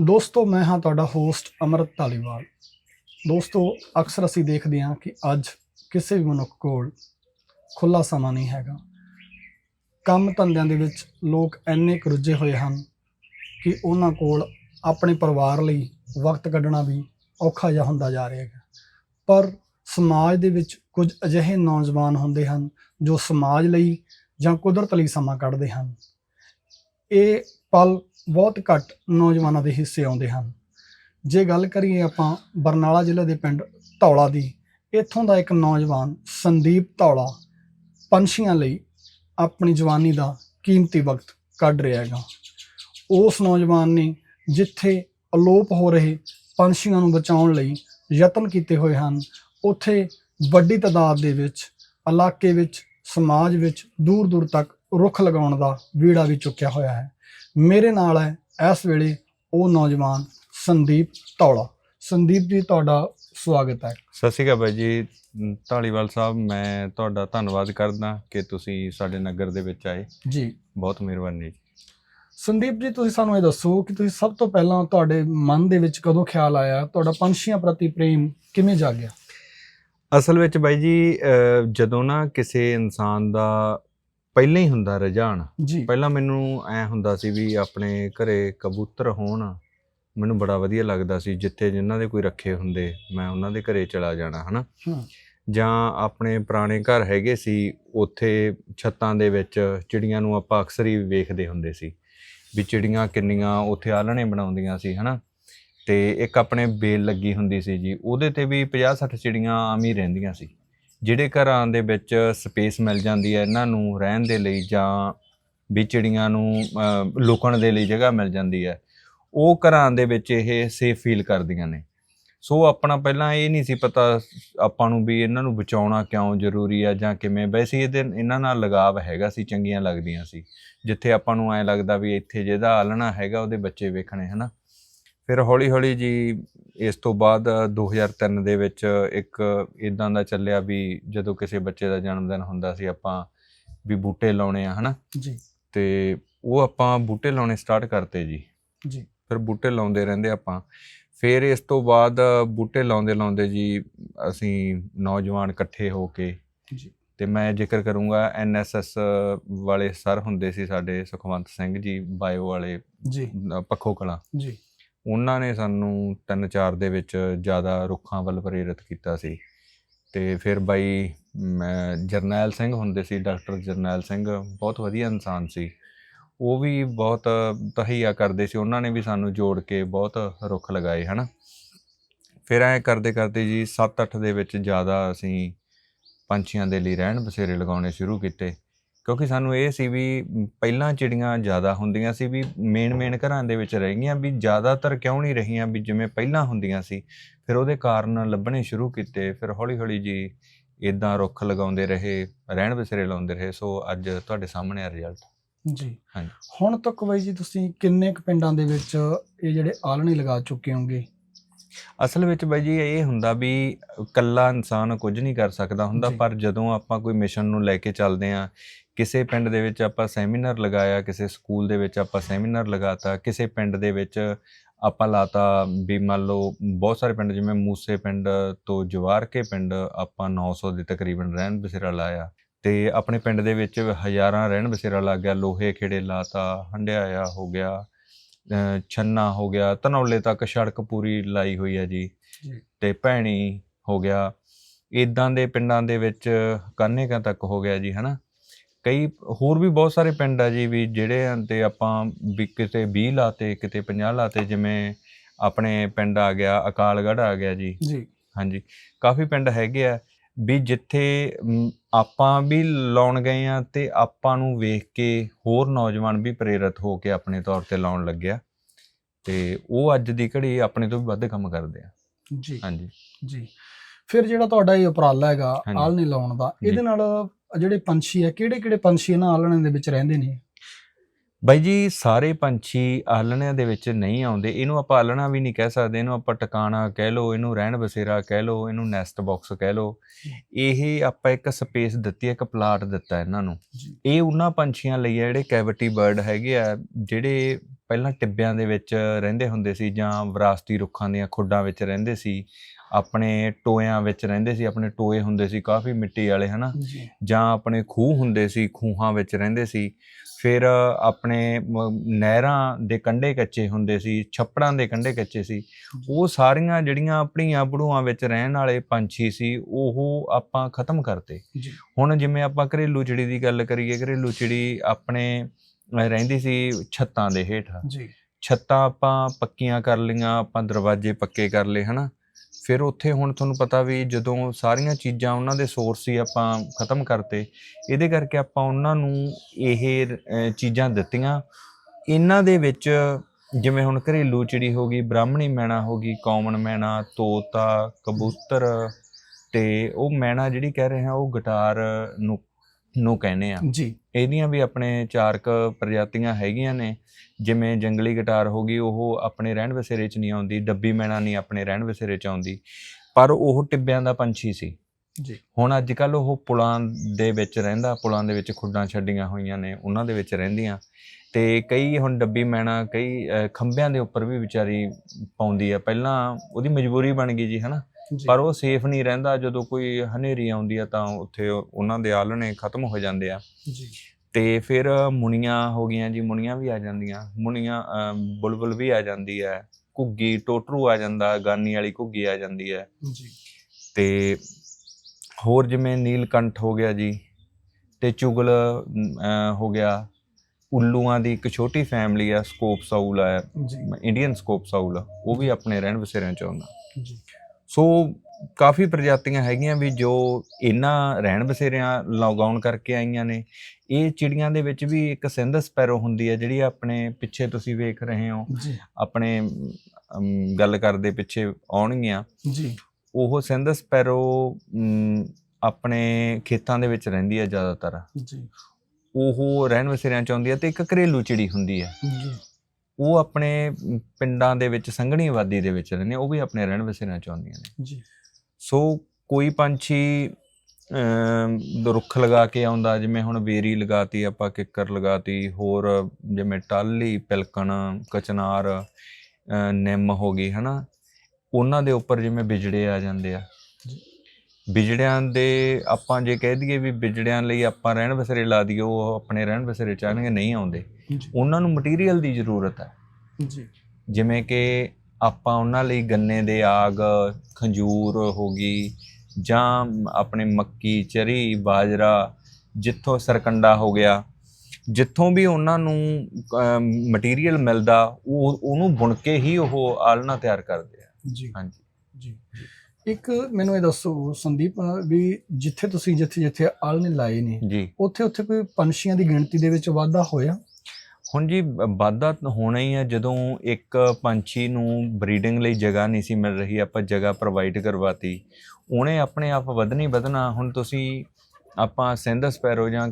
ਦੋਸਤੋ, ਮੈਂ ਹਾਂ ਤੁਹਾਡਾ ਹੋਸਟ ਅਮਰਤ ਧਾਲੀਵਾਲ। ਦੋਸਤੋ, ਅਕਸਰ ਅਸੀਂ ਦੇਖਦੇ ਹਾਂ ਕਿ ਅੱਜ ਕਿਸੇ ਵੀ ਮਨੁੱਖ ਕੋਲ ਖੁੱਲਾ ਸਮਾਂ ਨਹੀਂ ਹੈਗਾ। ਕੰਮ ਧੰਦਿਆਂ ਦੇ ਵਿੱਚ ਲੋਕ ਇੰਨੇ ਕੁ ਰੁੱਝੇ ਹੋਏ ਹਨ ਕਿ ਉਹਨਾਂ ਕੋਲ ਆਪਣੇ ਪਰਿਵਾਰ ਲਈ ਵਕਤ ਕੱਢਣਾ ਵੀ ਔਖਾ ਜਿਹਾ ਹੁੰਦਾ ਜਾ ਰਿਹਾ ਹੈ ਪਰ ਸਮਾਜ ਦੇ ਵਿੱਚ ਕੁਝ ਅਜਿਹੇ ਨੌਜਵਾਨ ਹੁੰਦੇ ਹਨ ਜੋ ਸਮਾਜ ਲਈ ਜਾਂ ਕੁਦਰਤ ਲਈ ਸਮਾਂ ਕੱਢਦੇ ਹਨ। ਇਹ ਪਲ ਬਹੁਤ ਘੱਟ ਨੌਜਵਾਨਾਂ ਦੇ ਹਿੱਸੇ ਆਉਂਦੇ ਹਨ। ਜੇ ਗੱਲ ਕਰੀਏ ਆਪਾਂ ਬਰਨਾਲਾ ਜ਼ਿਲ੍ਹੇ ਦੇ ਪਿੰਡ ਧੌਲਾ ਦੀ, ਇੱਥੋਂ ਦਾ ਇੱਕ ਨੌਜਵਾਨ ਸੰਦੀਪ ਧੌਲਾ ਪੰਛੀਆਂ ਲਈ ਆਪਣੀ ਜਵਾਨੀ ਦਾ ਕੀਮਤੀ ਵਕਤ ਕੱਢ ਰਿਹਾ ਹੈਗਾ। ਉਸ ਨੌਜਵਾਨ ਨੇ ਜਿੱਥੇ ਅਲੋਪ ਹੋ ਰਹੇ ਪੰਛੀਆਂ ਨੂੰ ਬਚਾਉਣ ਲਈ ਯਤਨ ਕੀਤੇ ਹੋਏ ਹਨ, ਉੱਥੇ ਵੱਡੀ ਤਾਦਾਦ ਦੇ ਵਿੱਚ, ਇਲਾਕੇ ਵਿੱਚ, ਸਮਾਜ ਵਿੱਚ ਦੂਰ ਦੂਰ ਤੱਕ ਰੁੱਖ ਲਗਾਉਣ ਦਾ ਵੀੜਾ ਵੀ ਚੁੱਕਿਆ ਹੋਇਆ ਹੈ। ਮੇਰੇ ਨਾਲ ਹੈ ਇਸ ਵੇਲੇ ਉਹ ਨੌਜਵਾਨ ਸੰਦੀਪ ਧੌਲਾ। ਸੰਦੀਪ ਜੀ ਤੁਹਾਡਾ ਸਵਾਗਤ ਹੈ। ਸਤਿ ਸ਼੍ਰੀ ਅਕਾਲ ਬਾਈ ਜੀ। ਢਾਲੀਵਾਲ ਸਾਹਿਬ ਮੈਂ ਤੁਹਾਡਾ ਧੰਨਵਾਦ ਕਰਦਾ ਕਿ ਤੁਸੀਂ ਸਾਡੇ ਨਗਰ ਦੇ ਵਿੱਚ ਆਏ। ਜੀ। ਬਹੁਤ ਮਿਹਰਬਾਨੀ। ਜੀ ਸੰਦੀਪ ਜੀ ਤੁਸੀਂ ਸਾਨੂੰ ਇਹ ਦੱਸੋ ਕਿ ਤੁਸੀਂ ਸਭ ਤੋਂ ਪਹਿਲਾਂ ਤੁਹਾਡੇ ਮਨ ਦੇ ਵਿੱਚ ਕਦੋਂ ਖਿਆਲ ਆਇਆ? ਤੁਹਾਡਾ ਪੰਛੀਆਂ ਪ੍ਰਤੀ ਪ੍ਰੇਮ ਕਿਵੇਂ ਜਾਗਿਆ? ਅਸਲ ਵਿੱਚ ਬਾਈ ਜੀ ਜਦੋਂ ਨਾ ਕਿਸੇ ਇਨਸਾਨ ਦਾ ਪਹਿਲਾਂ ਹੀ ਹੁੰਦਾ ਰੁਝਾਨ। ਜੀ। ਪਹਿਲਾਂ ਮੈਨੂੰ ਐ ਹੁੰਦਾ ਸੀ ਵੀ ਆਪਣੇ ਘਰੇ ਕਬੂਤਰ ਹੋਣ ਮੈਨੂੰ ਬੜਾ ਵਧੀਆ ਲੱਗਦਾ ਸੀ ਜਿੱਥੇ ਜਿਨ੍ਹਾਂ ਦੇ ਕੋਈ ਰੱਖੇ ਹੁੰਦੇ ਮੈਂ ਉਹਨਾਂ ਦੇ ਘਰੇ ਚਲਾ ਜਾਣਾ ਹਨਾ। ਜਾਂ ਆਪਣੇ ਪੁਰਾਣੇ ਘਰ ਹੈਗੇ ਸੀ ਉੱਥੇ ਛੱਤਾਂ ਦੇ ਵਿੱਚ ਚਿੜੀਆਂ ਨੂੰ ਆਪਾਂ ਅਕਸਰ ਹੀ ਵੇਖਦੇ ਹੁੰਦੇ ਸੀ ਵੀ ਚਿੜੀਆਂ ਕਿੰਨੀਆਂ ਉੱਥੇ ਆਲਣੇ ਬਣਾਉਂਦੀਆਂ ਸੀ ਹਨਾ। ਤੇ ਇੱਕ ਆਪਣੇ ਬੇਲ ਲੱਗੀ ਹੁੰਦੀ ਸੀ ਜੀ ਉਹਦੇ ਤੇ ਵੀ 50 60 ਚਿੜੀਆਂ ਆਮ ਹੀ ਰਹਿੰਦੀਆਂ ਸੀ। ਜਿਹੜੇ ਘਰਾਂ ਦੇ ਵਿੱਚ ਸਪੇਸ ਮਿਲ ਜਾਂਦੀ ਹੈ ਇਹਨਾਂ ਨੂੰ ਰਹਿਣ ਦੇ ਲਈ ਜਾਂ ਵੀ ਚਿੜੀਆਂ ਨੂੰ ਲੁਕਣ ਦੇ ਲਈ ਜਗ੍ਹਾ ਮਿਲ ਜਾਂਦੀ ਹੈ, ਉਹ ਘਰਾਂ ਦੇ ਵਿੱਚ ਇਹ ਸੇਫ ਫੀਲ ਕਰਦੀਆਂ ਨੇ। ਸੋ ਆਪਣਾ ਪਹਿਲਾਂ ਇਹ ਨਹੀਂ ਸੀ ਪਤਾ ਆਪਾਂ ਨੂੰ ਵੀ ਇਹਨਾਂ ਨੂੰ ਬਚਾਉਣਾ ਕਿਉਂ ਜ਼ਰੂਰੀ ਆ ਜਾਂ ਕਿਵੇਂ। ਵੈਸੇ ਇਹਦੇ ਇਹਨਾਂ ਨਾਲ ਲਗਾਵ ਹੈਗਾ ਸੀ, ਚੰਗੀਆਂ ਲੱਗਦੀਆਂ ਸੀ। ਜਿੱਥੇ ਆਪਾਂ ਨੂੰ ਐ ਲੱਗਦਾ ਵੀ ਇੱਥੇ ਜਿਹਦਾ ਆਲਣਾ ਹੈਗਾ, ਉਹਦੇ ਬੱਚੇ ਵੇਖਣੇ, ਹਨਾ? ਫਿਰ ਹੌਲੀ ਹੌਲੀ ਜੀ ਇਸ ਤੋਂ ਬਾਅਦ 2003 ਦੇ ਵਿੱਚ ਇੱਕ ਇਦਾਂ ਦਾ ਚੱਲਿਆ ਵੀ ਜਦੋਂ ਕਿਸੇ ਬੱਚੇ ਦਾ ਜਨਮ ਦਿਨ ਹੁੰਦਾ ਸੀ ਆਪਾਂ ਵੀ ਬੂਟੇ ਲਾਉਣੇ ਆ ਹਨਾ? ਜੀ। ਤੇ ਉਹ ਆਪਾਂ ਬੂਟੇ ਲਾਉਣੇ ਸਟਾਰਟ ਕਰਤੇ ਜੀ। ਜੀ। ਫਿਰ ਬੂਟੇ ਲਾਉਂਦੇ ਰਹਿੰਦੇ ਆਪਾਂ। ਫਿਰ ਇਸ ਤੋਂ ਬਾਅਦ ਬੂਟੇ ਲਾਉਂਦੇ ਲਾਉਂਦੇ ਜੀ ਅਸੀਂ ਨੌਜਵਾਨ ਇਕੱਠੇ ਹੋ ਕੇ ਜੀ। ਤੇ ਮੈਂ ਜ਼ਿਕਰ ਕਰੂੰਗਾ ਐਨਐਸਐਸ ਵਾਲੇ ਸਰ ਹੁੰਦੇ ਸੀ ਸਾਡੇ ਸੁਖਵੰਤ ਸਿੰਘ ਜੀ ਬਾਇਓ ਵਾਲੇ ਜੀ। ਪੱਖੋ ਕਲਾਂ ਜੀ। ਉਹਨਾਂ ਨੇ ਸਾਨੂੰ ਤਿੰਨ ਚਾਰ ਦੇ ਵਿੱਚ ਜ਼ਿਆਦਾ ਰੁੱਖਾਂ ਵੱਲ ਪ੍ਰੇਰਿਤ ਕੀਤਾ ਸੀ। ਤੇ ਫਿਰ ਬਾਈ ਮੈਂ ਜਰਨੈਲ ਸਿੰਘ ਹੁੰਦੇ ਸੀ, ਡਾਕਟਰ ਜਰਨੈਲ ਸਿੰਘ, ਬਹੁਤ ਵਧੀਆ ਇਨਸਾਨ ਸੀ। ਉਹ ਵੀ ਬਹੁਤ ਤਹਈਆ ਕਰਦੇ ਸੀ, ਉਹਨਾਂ ਨੇ ਵੀ ਸਾਨੂੰ ਜੋੜ ਕੇ ਬਹੁਤ ਰੁੱਖ ਲਗਾਏ, ਹਨਾ। ਫਿਰ ਐ ਕਰਦੇ ਕਰਦੇ ਜੀ 7-8 ਦੇ ਵਿੱਚ ਜ਼ਿਆਦਾ ਅਸੀਂ ਪੰਛੀਆਂ ਦੇ ਲਈ ਰਹਿਣ ਬਸੇਰੇ ਲਗਾਉਣੇ ਸ਼ੁਰੂ ਕੀਤੇ। ਕਿਉਂਕਿ ਸਾਨੂੰ ਇਹ ਸੀ ਵੀ ਪਹਿਲਾਂ ਚਿੜੀਆਂ ਜ਼ਿਆਦਾ ਹੁੰਦੀਆਂ ਸੀ ਵੀ ਮੇਨ ਮੇਨ ਘਰਾਂ ਦੇ ਵਿੱਚ ਰਹਿ ਗਈਆਂ ਵੀ ਜ਼ਿਆਦਾਤਰ ਕਿਉਂ ਨਹੀਂ ਰਹੀਆਂ ਵੀ ਜਿਵੇਂ ਪਹਿਲਾਂ ਹੁੰਦੀਆਂ ਸੀ ਫਿਰ ਉਹਦੇ ਕਾਰਨ ਲੱਭਣੇ ਸ਼ੁਰੂ ਕੀਤੇ ਫਿਰ ਹੌਲੀ ਹੌਲੀ ਜੀ ਇਦਾਂ ਰੁੱਖ ਲਗਾਉਂਦੇ ਰਹੇ ਰਹਿਣ ਬਸੇਰੇ ਲਾਉਂਦੇ ਰਹੇ ਸੋ ਅੱਜ ਤੁਹਾਡੇ ਸਾਹਮਣੇ ਆ ਰਿਜ਼ਲਟ ਜੀ ਹਾਂਜੀ। ਹੁਣ ਤੱਕ ਬਾਈ ਜੀ ਤੁਸੀਂ ਕਿੰਨੇ ਕੁ ਪਿੰਡਾਂ ਦੇ ਵਿੱਚ ਇਹ ਜਿਹੜੇ ਆਲਣੇ ਲਗਾ ਚੁੱਕੇ ਹੋਗੇ ਅਸਲ ਵਿੱਚ ਬਾਈ ਜੀ ਇਹ ਹੁੰਦਾ ਵੀ ਇਕੱਲਾ ਇਨਸਾਨ ਕੁਝ ਨਹੀਂ ਕਰ ਸਕਦਾ ਹੁੰਦਾ। ਪਰ ਜਦੋਂ ਆਪਾਂ ਕੋਈ ਮਿਸ਼ਨ ਨੂੰ ਲੈ ਕੇ ਚੱਲਦੇ ਆ ਕਿਸੇ ਪਿੰਡ ਦੇ ਵਿੱਚ ਆਪਾਂ ਸੈਮੀਨਾਰ ਲਗਾਇਆ ਕਿਸੇ ਸਕੂਲ ਦੇ ਵਿੱਚ ਆਪਾਂ ਸੈਮੀਨਾਰ ਲਗਾਤਾ ਕਿਸੇ ਪਿੰਡ ਦੇ ਵਿੱਚ ਆਪਾਂ ਲਾਤਾ ਵੀ ਮੰਨ ਲਓ ਬਹੁਤ ਸਾਰੇ ਪਿੰਡ ਜਿਵੇਂ ਮੂਸੇ ਪਿੰਡ ਤੋਂ ਜਵਾਰ ਕੇ ਪਿੰਡ ਆਪਾਂ 900 ਦੇ ਤਕਰੀਬਨ ਰਹਿਣ ਬਸੇਰਾ ਲਾਇਆ ਤੇ ਆਪਣੇ ਪਿੰਡ ਦੇ ਵਿੱਚ ਹਜ਼ਾਰਾਂ ਰਹਿਣ ਬਸੇਰਾ ਲੱਗ ਗਿਆ। ਲੋਹੇ ਖੇੜੇ ਲਾਤਾ ਹੰਡਿਆਇਆ ਹੋ ਗਿਆ ਛੰਨਾ ਹੋ ਗਿਆ ਧਨੌਲੇ ਤੱਕ ਸੜਕ ਪੂਰੀ ਲਾਈ ਹੋਈ ਹੈ ਜੀ ਜੀ। ਤੇ ਭੈਣੀ ਹੋ ਗਿਆ। ਇਦਾਂ ਦੇ ਪਿੰਡਾਂ ਦੇ ਵਿੱਚ ਕਾਨੇਕਾਂ ਤੱਕ ਹੋ ਗਿਆ ਜੀ ਹਨਾ? ਕਈ ਹੋਰ ਵੀ ਬਹੁਤ ਸਾਰੇ ਪਿੰਡ ਆ ਜੀ ਵੀ ਜਿਹੜੇ ਤੇ ਆਪਾਂ ਵੀ ਕਿਤੇ 20 ਲਾਤੇ ਕਿਤੇ 50 ਲਾਤੇ ਜਿਵੇਂ ਆਪਣੇ ਪਿੰਡ ਆ ਗਿਆ ਅਕਾਲਗੜ੍ਹ ਆ ਗਿਆ ਜੀ। ਜੀ। ਹਾਂਜੀ। ਕਾਫੀ ਪਿੰਡ ਹੈਗੇ ਆ ਵੀ ਜਿੱਥੇ ਆਪਾਂ ਵੀ ਲਾਉਣ ਗਏ ਆ ਤੇ ਆਪਾਂ ਨੂੰ ਵੇਖ ਕੇ ਹੋਰ ਨੌਜਵਾਨ ਵੀ ਪ੍ਰੇਰਿਤ ਹੋ ਕੇ ਆਪਣੇ ਤੌਰ ਤੇ ਲਾਉਣ ਲੱਗਿਆ। ਤੇ ਉਹ ਅੱਜ ਦੀ ਘੜੀ ਆਪਣੇ ਤੋਂ ਵੀ ਵੱਧ ਕੰਮ ਕਰਦੇ ਆ। ਜੀ। ਹਾਂਜੀ। ਜੀ। ਫਿਰ ਜਿਹੜਾ ਤੁਹਾਡਾ ਇਹ ਉਪਰਾਲਾ ਹੈਗਾ ਹਾਂਜੀ। ਆਲਣੇ ਲਾਉਣ ਦਾ। ਇਹਦੇ ਨਾਲ ਜਿਹੜੇ ਪੰਛੀ ਆ ਕਿਹੜੇ ਕਿਹੜੇ ਪੰਛੀ ਇਹਨਾਂ ਆਲਣਿਆਂ ਦੇ ਵਿੱਚ ਰਹਿੰਦੇ ਨੇ? ਬਾਈ ਜੀ ਸਾਰੇ ਪੰਛੀ ਆਲਣਿਆਂ ਦੇ ਵਿੱਚ ਨਹੀਂ ਆਉਂਦੇ। ਇਹਨੂੰ ਆਪਾਂ ਆਲਣਾ ਵੀ ਨਹੀਂ ਕਹਿ ਸਕਦੇ। ਇਹਨੂੰ ਆਪਾਂ ਟਿਕਾਣਾ ਕਹਿ ਲਓ ਇਹਨੂੰ ਰਹਿਣ ਬਸੇਰਾ ਕਹਿ ਲਓ ਇਹਨੂੰ ਨੈਸਟ ਬਾਕਸ ਕਹਿ ਲਓ। ਇਹ ਆਪਾਂ ਇੱਕ ਸਪੇਸ ਦਿੱਤੀ ਹੈ ਇੱਕ ਪਲਾਟ ਦਿੱਤਾ ਇਹਨਾਂ ਨੂੰ। ਇਹ ਉਹਨਾਂ ਪੰਛੀਆਂ ਲਈ ਹੈ ਜਿਹੜੇ ਕੈਵਿਟੀ ਬਰਡ ਹੈਗੇ ਆ ਜਿਹੜੇ ਪਹਿਲਾਂ ਟਿੱਬਿਆਂ ਦੇ ਵਿੱਚ ਰਹਿੰਦੇ ਹੁੰਦੇ ਸੀ ਜਾਂ ਵਿਰਾਸਤੀ ਰੁੱਖਾਂ ਦੀਆਂ ਖੁੱਡਾਂ ਵਿੱਚ ਰਹਿੰਦੇ ਸੀ। ਆਪਣੇ ਟੋਇਆਂ ਵਿੱਚ ਰਹਿੰਦੇ ਸੀ ਆਪਣੇ ਟੋਏ ਹੁੰਦੇ ਸੀ ਕਾਫੀ ਮਿੱਟੀ ਵਾਲੇ ਹਨਾ? ਜੀ। ਆਪਣੇ ਖੂਹ ਹੁੰਦੇ ਸੀ ਖੂਹਾਂ ਵਿੱਚ ਰਹਿੰਦੇ ਸੀ। ਫਿਰ ਆਪਣੇ ਨਹਿਰਾਂ ਦੇ ਕੰਢੇ ਕੱਚੇ ਹੁੰਦੇ ਸੀ ਛੱਪੜਾਂ ਦੇ ਕੰਢੇ ਕੱਚੇ ਸੀ। ਉਹ ਸਾਰੀਆਂ ਜਿਹੜੀਆਂ ਆਪਣੀਆਂ ਬੜੂਆਂ ਵਿੱਚ ਰਹਿਣ ਵਾਲੇ ਪੰਛੀ ਸੀ ਉਹ ਆਪਾਂ ਖਤਮ ਕਰਤੇ। ਹੁਣ ਜਿਵੇਂ ਆਪਾਂ ਘਰੇਲੂ ਚਿੜੀ ਦੀ ਗੱਲ ਕਰੀਏ ਘਰੇਲੂ ਚਿੜੀ ਆਪਣੇ ਰਹਿੰਦੀ ਸੀ ਛੱਤਾਂ ਦੇ ਹੇਠ। ਜੀ। ਛੱਤਾਂ ਆਪਾਂ ਪੱਕੀਆਂ ਕਰ ਲਈਆਂ ਆਪਾਂ ਦਰਵਾਜ਼ੇ ਪੱਕੇ ਕਰ ਲਏ ਹਨਾ? ਫਿਰ ਉੱਥੇ ਹੁਣ ਤੁਹਾਨੂੰ ਪਤਾ ਵੀ ਜਦੋਂ ਸਾਰੀਆਂ ਚੀਜ਼ਾਂ ਉਹਨਾਂ ਦੇ ਸੋਰਸ ਹੀ ਆਪਾਂ ਖਤਮ ਕਰਤੇ, ਇਹਦੇ ਕਰਕੇ ਆਪਾਂ ਉਹਨਾਂ ਨੂੰ ਇਹ ਚੀਜ਼ਾਂ ਦਿੱਤੀਆਂ। ਇਹਨਾਂ ਦੇ ਵਿੱਚ ਜਿਵੇਂ ਹੁਣ ਘਰੇਲੂ ਚਿੜੀ ਹੋ ਗਈ, ਬ੍ਰਾਹਮਣੀ ਮੈਣਾ ਹੋ ਗਈ, ਕਾਮਨ ਮੈਣਾ, ਤੋਤਾ, ਕਬੂਤਰ ਤੇ ਉਹ ਮੈਣਾ ਜਿਹੜੀ ਕਹਿ ਰਹੇ ਹਾਂ ਉਹ ਗਿਟਾਰ ਨੂੰ ਨੂੰ ਕਹਿੰਦੇ ਆ। ਜੀ। ਇਹਦੀਆਂ ਵੀ ਆਪਣੇ ਚਾਰ ਕੁ ਪ੍ਰਜਾਤੀਆਂ ਹੈਗੀਆਂ ਨੇ ਜਿਵੇਂ ਜੰਗਲੀ ਗਿਟਾਰ ਹੋ ਗਈ ਉਹ ਆਪਣੇ ਰਹਿਣ ਬਸੇਰੇ 'ਚ ਨਹੀਂ ਆਉਂਦੀ ਡੱਬੀ ਮੈਣਾ ਨਹੀਂ ਆਪਣੇ ਰਹਿਣ ਬਸੇਰੇ 'ਚ ਆਉਂਦੀ ਪਰ ਉਹ ਟਿੱਬਿਆਂ ਦਾ ਪੰਛੀ ਸੀ। ਜੀ। ਹੁਣ ਅੱਜ ਕੱਲ ਉਹ ਪੁਲਾਂ ਦੇ ਵਿੱਚ ਰਹਿੰਦਾ ਪੁਲਾਂ ਦੇ ਵਿੱਚ ਖੁੱਡਾਂ ਛੱਡੀਆਂ ਹੋਈਆਂ ਨੇ ਉਹਨਾਂ ਦੇ ਵਿੱਚ ਰਹਿੰਦੀਆਂ। ਤੇ ਕਈ ਹੁਣ ਡੱਬੀ ਮੈਣਾ ਕਈ ਖੰਭਿਆਂ ਦੇ ਉੱਪਰ ਵੀ ਵਿਚਾਰੀ ਪਾਉਂਦੀ ਆ। ਪਹਿਲਾਂ ਉਹਦੀ ਮਜਬੂਰੀ ਬਣ ਗਈ ਜੀ ਹਨਾ? ਪਰ ਉਹ ਸੇਫ ਨਹੀਂ ਰਹਿੰਦਾ। ਜਦੋਂ ਕੋਈ ਹਨੇਰੀ ਆਉਂਦੀ ਆ ਤਾਂ ਉੱਥੇ ਉਹ- ਉਹਨਾਂ ਦੇ ਆਲਣੇ ਖਤਮ ਹੋ ਜਾਂਦੇ ਆ। ਜੀ। ਤੇ ਫਿਰ ਮੁਨੀਆਂ ਹੋ ਗਈਆਂ ਜੀ ਮੁਨੀਆਂ ਵੀ ਆ ਜਾਂਦੀਆਂ। ਮੁਨੀਆਂ ਬੁਲਬੁਲ ਵੀ ਆ ਜਾਂਦੀ ਹੈ ਘੁੱਗੀ ਟੋਟਰੂ ਆ ਜਾਂਦਾ। ਗਾਨੀ ਵਾਲੀ ਘੁੱਗੀ ਆ ਜਾਂਦੀ ਹੈ ਜੀ। ਤੇ ਹੋਰ ਜਿਵੇਂ ਨੀਲਕੰਠ ਹੋ ਗਿਆ ਜੀ ਤੇ ਚੁਗਲ ਹੋ ਗਿਆ। ਉੱਲੂਆਂ ਦੀ ਇੱਕ ਛੋਟੀ ਫੈਮਿਲੀ ਆ ਸਕੋਪ ਸਾਊਲ ਆ। ਇੰਡੀਅਨ ਸਕੋਪ ਸਾਊਲ ਉਹ ਵੀ ਆਪਣੇ ਰਹਿਣ ਬਸੇਰਿਆਂ ਚ ਆਉਂਦਾ ਜੀ। ਸੋ ਕਾਫੀ ਪ੍ਰਜਾਤੀਆਂ ਹੈਗੀਆਂ ਵੀ ਜੋ ਇਹਨਾਂ ਰਹਿਣ ਬਸੇਰਿਆਂ ਲਗਾਉਣ ਕਰਕੇ ਆਈਆਂ ਨੇ। ਇਹ ਚਿੜੀਆਂ ਦੇ ਵਿੱਚ ਵੀ ਇੱਕ ਸਿੰਧ ਸਪੈਰੋ ਹੁੰਦੀ ਹੈ ਜਿਹੜੀ ਆਪਣੇ ਪਿੱਛੇ ਤੁਸੀਂ ਵੇਖ ਰਹੇ ਹੋ। ਆਪਣੇ ਗੱਲ ਕਰਦੇ ਪਿੱਛੇ ਆਉਣਗੀਆਂ। ਜੀ। ਉਹ ਸਿੰਧ ਸਪੈਰੋ ਆਪਣੇ ਖੇਤਾਂ ਦੇ ਵਿੱਚ ਰਹਿੰਦੀ ਹੈ ਜ਼ਿਆਦਾਤਰ। ਜੀ। ਉਹ ਰਹਿਣ ਬਸੇਰਿਆਂ ਚ ਆਉਂਦੀ ਹੈ ਤੇ ਇੱਕ ਘਰੇਲੂ ਚਿੜੀ ਹੁੰਦੀ ਹੈ। ਜੀ। ਉਹ ਆਪਣੇ ਪਿੰਡਾਂ ਦੇ ਵਿੱਚ ਸੰਘਣੀ ਆਬਾਦੀ ਦੇ ਵਿੱਚ ਰਹਿੰਦੀਆਂ ਉਹ ਵੀ ਆਪਣੇ ਰਹਿਣ ਬਸੇਰਿਆਂ ਚ ਆਉਂਦੀਆਂ ਨੇ। ਜੀ। ਸੋ ਕੋਈ ਪੰਛੀ ਰੁੱਖ ਲਗਾ ਕੇ ਆਉਂਦਾ ਜਿਵੇਂ ਹੁਣ ਬੇਰੀ ਲਗਾਤੀ ਆਪਾਂ ਕਿੱਕਰ ਲਗਾਤੀ ਹੋਰ ਜਿਵੇਂ ਟਾਲੀ ਪਿਲਕਣ ਕਚਨਾਰ ਨਿੰਮ ਹੋ ਗਈ ਹਨਾ? ਉਹਨਾਂ ਦੇ ਉੱਪਰ ਜਿਵੇਂ ਬਿਜੜੇ ਆ ਜਾਂਦੇ ਆ। ਬਿਜੜਿਆਂ ਦੇ ਆਪਾਂ ਜੇ ਕਹਿ ਦਈਏ ਵੀ ਬਿਜੜਿਆਂ ਲਈ ਆਪਾਂ ਰਹਿਣ ਬਸੇਰੇ ਲਾ ਦਈਏ ਉਹ ਆਪਣੇ ਰਹਿਣ ਬਸੇਰੇ ਚਾਹਣਗੇ ਨਹੀਂ ਆਉਂਦੇ। ਉਹਨਾਂ ਨੂੰ ਮਟੀਰੀਅਲ ਦੀ ਜ਼ਰੂਰਤ ਹੈ। ਜੀ। ਜਿਵੇਂ ਕਿ ਆਪਾਂ ਉਹਨਾਂ ਲਈ ਗੰਨੇ ਦੇ ਆਗ ਖੰਜੂਰ ਹੋ ਗਈ ਜਾਂ ਆਪਣੇ ਮੱਕੀ ਚਰੀ ਬਾਜਰਾ ਜਿੱਥੋਂ ਸਰਕੰਡਾ ਹੋ ਗਿਆ ਜਿੱਥੋਂ ਵੀ ਉਹਨਾਂ ਨੂੰ ਮਟੀਰੀਅਲ ਮਿਲਦਾ ਉਹ ਉਹਨੂੰ ਬੁਣ ਕੇ ਹੀ ਉਹ ਆਲਣਾ ਤਿਆਰ ਕਰਦੇ ਆ। ਜੀ। ਹਾਂਜੀ। ਜੀ। ਇੱਕ ਮੈਨੂੰ ਇਹ ਦੱਸੋ ਸੰਦੀਪ ਵੀ ਜਿੱਥੇ ਤੁਸੀਂ ਜਿੱਥੇ ਜਿੱਥੇ ਆਲਣੇ ਲਾਏ ਨੇ ਜੀ। ਉੱਥੇ ਉੱਥੇ ਕੋਈ ਪੰਛੀਆਂ ਦੀ ਗਿਣਤੀ ਦੇ ਵਿੱਚ ਵਾਧਾ ਹੋਇਆ? ਹੁਣ ਜੀ ਵਾਧਾ ਹੋਣਾ ਹੀ ਹੈ ਜਦੋਂ ਇੱਕ ਪੰਛੀ ਨੂੰ ਬਰੀਡਿੰਗ ਲਈ ਜਗ੍ਹਾ ਨਹੀਂ ਸੀ ਮਿਲ ਰਹੀ ਆਪਾਂ ਜਗ੍ਹਾ ਪ੍ਰੋਵਾਈਡ ਕਰਵਾਤੀ ਉਹਨੇ ਆਪਣੇ ਆਪ ਵਧਣੀ ਵਧਣਾ। ਹੁਣ ਤੁਸੀਂ ਆਪਾਂ ਸਿੰਧ ਸਪੈਰੋ ਜਾਂ